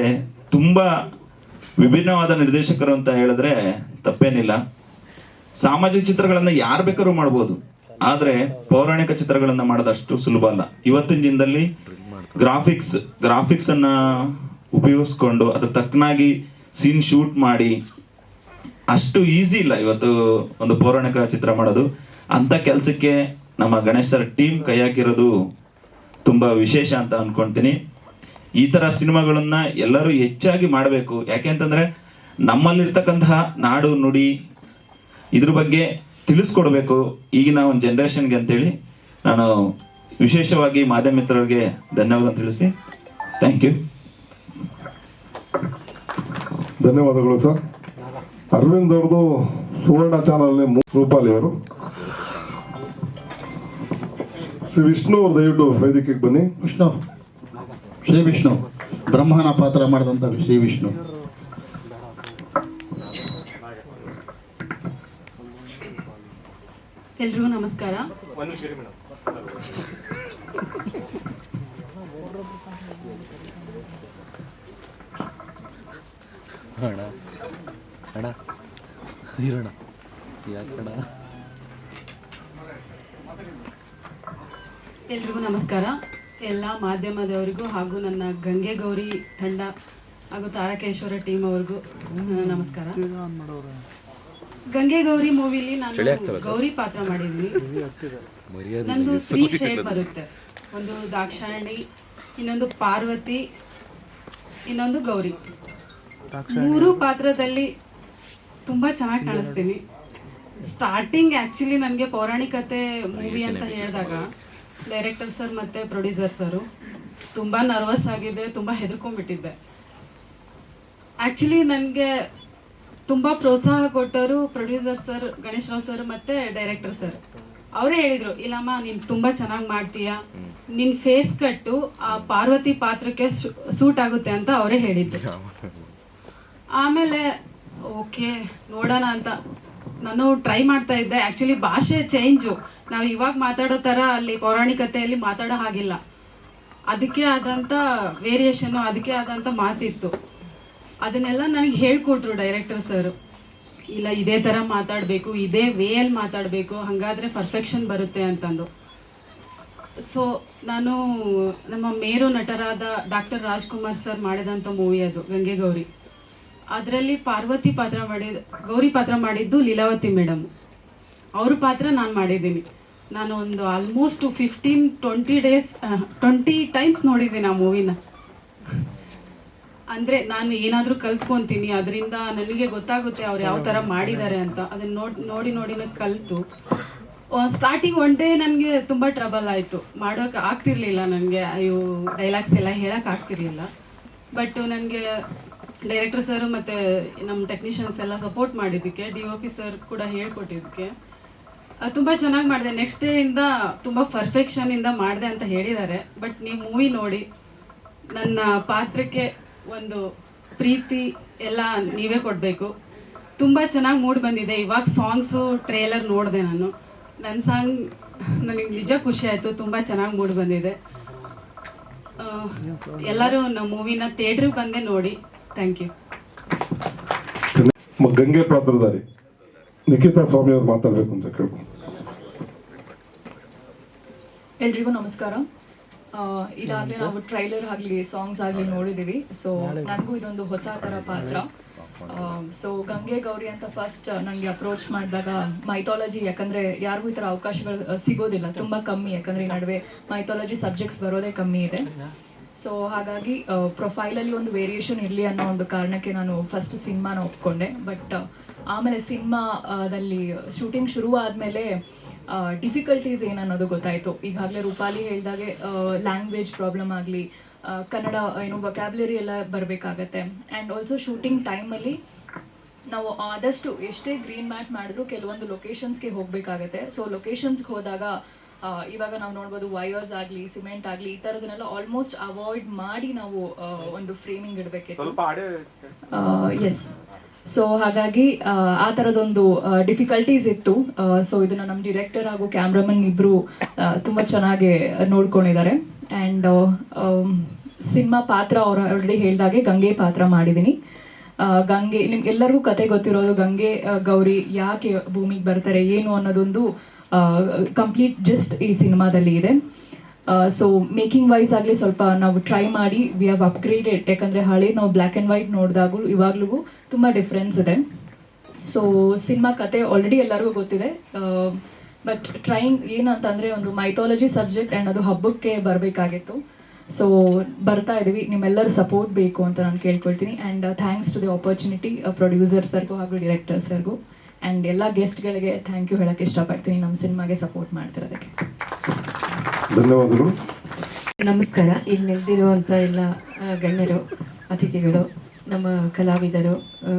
S4: ತುಂಬಾ ವಿಭಿನ್ನವಾದ ನಿರ್ದೇಶಕರು ಅಂತ ಹೇಳಿದ್ರೆ ತಪ್ಪೇನಿಲ್ಲ. ಸಾಮಾಜಿಕ ಚಿತ್ರಗಳನ್ನ ಯಾರು ಬೇಕಾದ್ರೂ ಮಾಡ್ಬೋದು. ಆದ್ರೆ ಪೌರಾಣಿಕ ಚಿತ್ರಗಳನ್ನ ಮಾಡೋದಷ್ಟು ಸುಲಭ ಅಲ್ಲ. ಇವತ್ತಿನ ದಿನದಲ್ಲಿ ಗ್ರಾಫಿಕ್ಸ್ ಗ್ರಾಫಿಕ್ಸ್ ಅನ್ನ ಉಪಯೋಗಿಸ್ಕೊಂಡು ಅದಕ್ಕೆ ತಕ್ಕನಾಗಿ ಸೀನ್ ಶೂಟ್ ಮಾಡಿ ಅಷ್ಟು ಈಸಿ ಇಲ್ಲ ಇವತ್ತು ಒಂದು ಪೌರಾಣಿಕ ಚಿತ್ರ ಮಾಡೋದು. ಅಂತ ಕೆಲಸಕ್ಕೆ ನಮ್ಮ ಗಣೇಶ್ ಸರ್ ಟೀಮ್ ಕೈ ಹಾಕಿರೋದು ತುಂಬಾ ವಿಶೇಷ ಅಂತ ಅನ್ಕೊಂತೀನಿ. ಈ ತರ ಸಿನಿಮಾಗಳನ್ನ ಎಲ್ಲರೂ ಹೆಚ್ಚಾಗಿ ಮಾಡಬೇಕು. ಯಾಕೆ ಅಂತಂದ್ರೆ ನಮ್ಮಲ್ಲಿರ್ತಕ್ಕಂತಹ ನಾಡು, ನುಡಿ ಇದ್ರ ಬಗ್ಗೆ ತಿಳಿಸ್ಕೊಡ್ಬೇಕು. ಈಗಿನ ಒಂದು ಜನ್ರೇಷನ್ಗೆ ಅಂತೇಳಿ ನಾನು ವಿಶೇಷವಾಗಿ ಮಾಧ್ಯಮ ಮಿತ್ರರಿಗೆ ಧನ್ಯವಾದ ತಿಳಿಸಿ. ಥ್ಯಾಂಕ್ ಯು
S2: ಧನ್ಯವಾದಗಳು ಸರ್ ಅರವಿಂದ್ ಅವ್ರದ್ದು ಸುವರ್ಣ ಚಾನಲ್ ರೂಪಾಲಿ ಅವರು. ಶ್ರೀ ವಿಷ್ಣು ಅವ್ರ ದಯವಿಟ್ಟು ವೇದಿಕೆಗೆ ಬನ್ನಿ.
S1: ವಿಷ್ಣು. ಶ್ರೀ ವಿಷ್ಣು. ಬ್ರಹ್ಮನ ಪಾತ್ರ ಮಾಡಿದಂಥ ಶ್ರೀ ವಿಷ್ಣು.
S5: ಎಲ್ರಿಗೂ ನಮಸ್ಕಾರ.
S6: ಅಣ್ಣ ಅಣ್ಣ ಇರೋಣ ಯಾಕಣ
S5: ಎಲ್ರಿಗೂ ನಮಸ್ಕಾರ. ಎಲ್ಲ ಮಾಧ್ಯಮದವರಿಗೂ ಹಾಗೂ ನನ್ನ ಗಂಗೆ ಗೌರಿ ತಂಡ ಹಾಗೂ ತಾರಕೇಶ್ವರ ಟೀಮ್ ಅವ್ರಿಗೂ ನಮಸ್ಕಾರ. ಗಂಗೆ ಗೌರಿ ಮೂವಿಲಿ ನಾನು ಗೌರಿ ಪಾತ್ರ ಮಾಡಿದ್ದೀನಿ. ನಂದು ತ್ರೀ ಶೇಡ್ ಬರುತ್ತೆ. ಒಂದು ದಾಕ್ಷಾಯಣಿ ಇನ್ನೊಂದು ಪಾರ್ವತಿ ಇನ್ನೊಂದು ಗೌರಿ. ಮೂರು ಪಾತ್ರದಲ್ಲಿ ತುಂಬಾ ಚೆನ್ನಾಗಿ ಕಾಣಿಸ್ತೀನಿ. ಸ್ಟಾರ್ಟಿಂಗ್ ಆ್ಯಕ್ಚುಲಿ ನನಗೆ ಪೌರಾಣಿಕತೆ ಮೂವಿ ಅಂತ ಹೇಳಿದಾಗ ಡೈರೆಕ್ಟರ್ ಸರ್ ಮತ್ತೆ ಪ್ರೊಡ್ಯೂಸರ್ ಸರು ತುಂಬ ನರ್ವಸ್ ಆಗಿದೆ ತುಂಬ ಹೆದರ್ಕೊಂಡ್ಬಿಟ್ಟಿದ್ದೆ. ಆ್ಯಕ್ಚುಲಿ ನನಗೆ ತುಂಬ ಪ್ರೋತ್ಸಾಹ ಕೊಟ್ಟವರು producer sir Ganesh Rao sir ಮತ್ತು ಡೈರೆಕ್ಟರ್ ಸರ್ ಅವರೇ ಹೇಳಿದರು ಇಲ್ಲಮ್ಮ ನೀನು ತುಂಬ ಚೆನ್ನಾಗಿ ಮಾಡ್ತೀಯ? ನಿನ್ನ ಫೇಸ್ ಕಟ್ಟು ಆ ಪಾರ್ವತಿ ಪಾತ್ರಕ್ಕೆ ಸೂಟ್ ಆಗುತ್ತೆ ಅಂತ ಅವರೇ ಹೇಳಿದ್ದು ಆಮೇಲೆ, ಓಕೆ, ನೋಡೋಣ ಅಂತ. ನಾನು ಟ್ರೈ ಮಾಡ್ತಾ ಇದ್ದೆ. ಆ್ಯಕ್ಚುಲಿ ಭಾಷೆ ಚೇಂಜು ನಾವು ಇವಾಗ ಮಾತಾಡೋ ಥರ ಅಲ್ಲಿ ಪೌರಾಣಿಕತೆಯಲ್ಲಿ ಮಾತಾಡೋ ಹಾಗಿಲ್ಲ. ಅದಕ್ಕೆ ಆದಂಥ ವೇರಿಯೇಷನ್ನು ಅದಕ್ಕೆ ಆದಂಥ ಮಾತಿತ್ತು. ಅದನ್ನೆಲ್ಲ ನನಗೆ ಹೇಳ್ಕೊಟ್ರು ಡೈರೆಕ್ಟರ್ ಸರ್ ಇಲ್ಲ, ಇದೇ ಥರ ಮಾತಾಡಬೇಕು, ಇದೇ ವೇಯಲ್ಲಿ ಮಾತಾಡಬೇಕು, ಹಾಗಾದರೆ ಪರ್ಫೆಕ್ಷನ್ ಬರುತ್ತೆ ಅಂತಂದು. ಸೊ ನಾನು ನಮ್ಮ ಮೇರು ನಟರಾದ ಡಾಕ್ಟರ್ ರಾಜ್ಕುಮಾರ್ ಸರ್ ಮಾಡಿದಂಥ ಮೂವಿ ಅದು, ಗಂಗೆ ಗೌರಿ. ಅದರಲ್ಲಿ ಪಾರ್ವತಿ ಪಾತ್ರ ಮಾಡಿದ, ಗೌರಿ ಪಾತ್ರ ಮಾಡಿದ್ದು ಲೀಲಾವತಿ ಮೇಡಮ್. ಅವ್ರ ಪಾತ್ರ ನಾನು ಮಾಡಿದ್ದೀನಿ. ನಾನು ಒಂದು almost fifteen twenty days twenty times ನೋಡಿದ್ದೀನಿ ಆ ಮೂವಿನ ಅಂದರೆ ನಾನು ಏನಾದರೂ ಕಲ್ತ್ಕೊತೀನಿ, ಅದರಿಂದ ನನಗೆ ಗೊತ್ತಾಗುತ್ತೆ ಅವ್ರು ಯಾವ ಥರ ಮಾಡಿದ್ದಾರೆ ಅಂತ. ಅದನ್ನ ನೋಡಿ ನೋಡಿ ನೋಡಿನ ಕಲಿತು. ಸ್ಟಾರ್ಟಿಂಗ್ ಒನ್ ಡೇ ನನಗೆ ತುಂಬ ಟ್ರಬಲ್ ಆಯಿತು. ಮಾಡೋಕೆ ಆಗ್ತಿರ್ಲಿಲ್ಲ ನನಗೆ. ಅಯ್ಯೋ ಡೈಲಾಗ್ಸ್ ಎಲ್ಲ ಹೇಳೋಕ್ಕಾಗ್ತಿರ್ಲಿಲ್ಲ ಬಟ್ ನನಗೆ ಡೈರೆಕ್ಟರ್ ಸರ್ ಮತ್ತು ನಮ್ಮ ಟೆಕ್ನಿಷಿಯನ್ಸ್ ಎಲ್ಲ ಸಪೋರ್ಟ್ ಮಾಡಿದ್ದಕ್ಕೆ ಡಿ ಒ ಪಿ ಸರ್ ಕೂಡ ಹೇಳ್ಕೊಟ್ಟಿದ್ದಕ್ಕೆ. ತುಂಬ ಚೆನ್ನಾಗಿ ಮಾಡಿದೆ. ನೆಕ್ಸ್ಟ್ ಡೇಯಿಂದ ತುಂಬ ಪರ್ಫೆಕ್ಷನಿಂದ ಮಾಡಿದೆ ಅಂತ ಹೇಳಿದ್ದಾರೆ. ಬಟ್ ನೀವು ಮೂವಿ ನೋಡಿ, ನನ್ನ ಪಾತ್ರಕ್ಕೆ ಒಂದು ಪ್ರೀತಿ ಎಲ್ಲ ನೀವೇ ಕೊಡಬೇಕು. ತುಂಬ ಚೆನ್ನಾಗಿ ಮೂಡ್ ಬಂದಿದೆ. ಇವಾಗ ಸಾಂಗ್ಸು ಟ್ರೇಲರ್ ನೋಡಿದೆ ನಾನು. ನನ್ನ ಸಾಂಗ್ ನನಗೆ ನಿಜ ಖುಷಿ ಆಯಿತು. ತುಂಬ ಚೆನ್ನಾಗಿ ಮೂಡ್ ಬಂದಿದೆ. ಎಲ್ಲರೂ ನಮ್ಮ ಮೂವಿನ ಥಿಯೇಟ್ರಿಗೆ ಬಂದೇ ನೋಡಿ. ಥ್ಯಾಂಕ್ ಯು
S2: ಮ- ಗಂಗೆ ಪಾತ್ರಧಾರಿ ನಿಖಿತಾ ಸ್ವಾಮಿ ಅವ್ರು ಮಾತಾಡಬೇಕು ಅಂತ ಕೇಳ್ಕೊಂಡು
S7: ಎಲ್ರಿಗೂ ನಮಸ್ಕಾರ. ಆ, ಇದಾಗ್ಲೇ ನಾವು ಟ್ರೈಲರ್ ಆಗಲಿ ಸಾಂಗ್ಸ್ ಆಗಲಿ ನೋಡಿದೀವಿ. ಸೊ ನನಗೂ ಇದೊಂದು ಹೊಸ ಥರ ಪಾತ್ರ. ಸೊ ಗಂಗೆ ಗೌರಿ ಅಂತ ಫಸ್ಟ್ ನನಗೆ ಅಪ್ರೋಚ್ ಮಾಡಿದಾಗ ಮೈಥಾಲಜಿ ಯಾಕಂದ್ರೆ ಯಾರಿಗೂ ಈ ಥರ ಅವಕಾಶಗಳು ಸಿಗೋದಿಲ್ಲ. ತುಂಬಾ ಕಮ್ಮಿ. ಯಾಕಂದ್ರೆ ಈ ನಡುವೆ ಮೈಥಾಲಜಿ ಸಬ್ಜೆಕ್ಟ್ಸ್ ಬರೋದೇ ಕಮ್ಮಿ ಇದೆ. ಸೊ ಹಾಗಾಗಿ ಪ್ರೊಫೈಲಲ್ಲಿ ಒಂದು ವೇರಿಯೇಷನ್ ಇರಲಿ ಅನ್ನೋ ಒಂದು ಕಾರಣಕ್ಕೆ ನಾನು ಫಸ್ಟ್ ಸಿನಿಮಾನ ಒಪ್ಕೊಂಡೆ. ಬಟ್ ಆಮೇಲೆ ಸಿನಿಮಾದಲ್ಲಿ ಶೂಟಿಂಗ್ ಶುರು ಆದಮೇಲೆ ಡಿಫಿಕಲ್ಟೀಸ್ ಏನನ್ನೋದು ಗೊತ್ತಾಯಿತು. ಈಗಾಗಲೇ ರೂಪಾಲಿ ಹೇಳಿದಾಗೆ ಲ್ಯಾಂಗ್ವೇಜ್ ಪ್ರಾಬ್ಲಮ್ ಆಗಲಿ ಕನ್ನಡ, ಏನು ವೊಕ್ಯಾಬ್ಲರಿ ಎಲ್ಲ ಬರಬೇಕಾಗತ್ತೆ. ಆ್ಯಂಡ್ ಆಲ್ಸೋ ಶೂಟಿಂಗ್ ಟೈಮಲ್ಲಿ ನಾವು ಆದಷ್ಟು ಎಷ್ಟೇ ಗ್ರೀನ್ ಮ್ಯಾಟ್ ಮಾಡಿದ್ರು ಕೆಲವೊಂದು ಲೊಕೇಶನ್ಸ್ಗೆ ಹೋಗಬೇಕಾಗತ್ತೆ. ಸೊ ಲೊಕೇಶನ್ಸ್ಗೆ ಹೋದಾಗ ಇವಾಗ ನಾವು ನೋಡ್ಬೋದು ವೈಯರ್ಸ್ ಆಗಲಿ ಸಿಮೆಂಟ್ ಆಗಲಿ ಈ ತರದನ್ನೆಲ್ಲ ಆಲ್ಮೋಸ್ಟ್ ಅವಾಯ್ಡ್ ಮಾಡಿ ನಾವು ಒಂದು ಫ್ರೇಮಿಂಗ್ ಇಡಬೇಕಿತ್ತು. ಎಸ್ ಸೊ ಹಾಗಾಗಿ ಆ, ತರದೊಂದು ಥರದೊಂದು ಡಿಫಿಕಲ್ಟೀಸ್ ಇತ್ತು. ಸೊ ಇದನ್ನ ನಮ್ಮ ಡಿರೆಕ್ಟರ್ ಹಾಗೂ ಕ್ಯಾಮ್ರಾಮನ್ ಇಬ್ರು ತುಂಬಾ ಚೆನ್ನಾಗಿ ನೋಡ್ಕೊಂಡಿದ್ದಾರೆ. ಅಂಡ್ ಸಿನಿಮಾ ಪಾತ್ರ ಅವ್ರು ಆಲ್ರೆಡಿ ಹೇಳ್ದಾಗೆ ಗಂಗೆ ಪಾತ್ರ ಮಾಡಿದ್ದೀನಿ ಗಂಗೆ ನಿಮ್ಗೆ ಎಲ್ಲರಿಗೂ ಕತೆ ಗೊತ್ತಿರೋದು ಗಂಗೆ ಗೌರಿ ಯಾಕೆ ಭೂಮಿಗೆ ಬರ್ತಾರೆ ಏನು ಅನ್ನೋದೊಂದು ಕಂಪ್ಲೀಟ್ ಜಸ್ಟ್ ಈ ಸಿನಿಮಾದಲ್ಲಿ ಇದೆ. ಸೊ ಮೇಕಿಂಗ್ ವೈಸ್ ಆಗಲಿ ಸ್ವಲ್ಪ ನಾವು ಟ್ರೈ ಮಾಡಿ ವಿ ಹ್ಯಾವ್ ಅಪ್ಗ್ರೇಡೆಡ್ ಯಾಕಂದರೆ ಹಳೆ ನಾವು ಬ್ಲ್ಯಾಕ್ ಆ್ಯಂಡ್ ವೈಟ್ ನೋಡಿದಾಗೂ ಇವಾಗ್ಲೂ ತುಂಬ ಡಿಫ್ರೆನ್ಸ್ ಇದೆ. ಸೊ ಸಿನಿಮಾ ಕತೆ ಆಲ್ರೆಡಿ ಎಲ್ಲರಿಗೂ ಗೊತ್ತಿದೆ. ಬಟ್ ಟ್ರೈಂಗ್ ಏನಂತಂದರೆ ಒಂದು ಮೈಥಾಲಜಿ ಸಬ್ಜೆಕ್ಟ್ ಆ್ಯಂಡ್ ಅದು ಹಬ್ಬಕ್ಕೆ ಬರಬೇಕಾಗಿತ್ತು. ಸೊ ಬರ್ತಾ ಇದ್ದೀವಿ. ನಿಮ್ಮೆಲ್ಲರ ಸಪೋರ್ಟ್ ಬೇಕು ಅಂತ ನಾನು ಕೇಳ್ಕೊಳ್ತೀನಿ. And thanks to the opportunity producer ಸರ್ಗೂ ಹಾಗೂ ಡೈರೆಕ್ಟರ್ ಸರ್ಗೂ. ಆ್ಯಂಡ್ ಎಲ್ಲ ಗೆಸ್ಟ್ಗಳಿಗೆ ಥ್ಯಾಂಕ್ ಯು ಹೇಳೋಕ್ಕೆ ಇಷ್ಟಪಡ್ತೀನಿ. ನಮ್ಮ ಸಿನಿಮಾಗೆ ಸಪೋರ್ಟ್ ಮಾಡ್ತಿರೋದಕ್ಕೆ.
S2: ಧನ್ಯವಾದಗಳು.
S8: ನಮಸ್ಕಾರ. ಇಲ್ಲಿ ನೆಲೆದಿರುವಂಥ ಎಲ್ಲ ಗಣ್ಯರು ಅತಿಥಿಗಳು ನಮ್ಮ ಕಲಾವಿದರು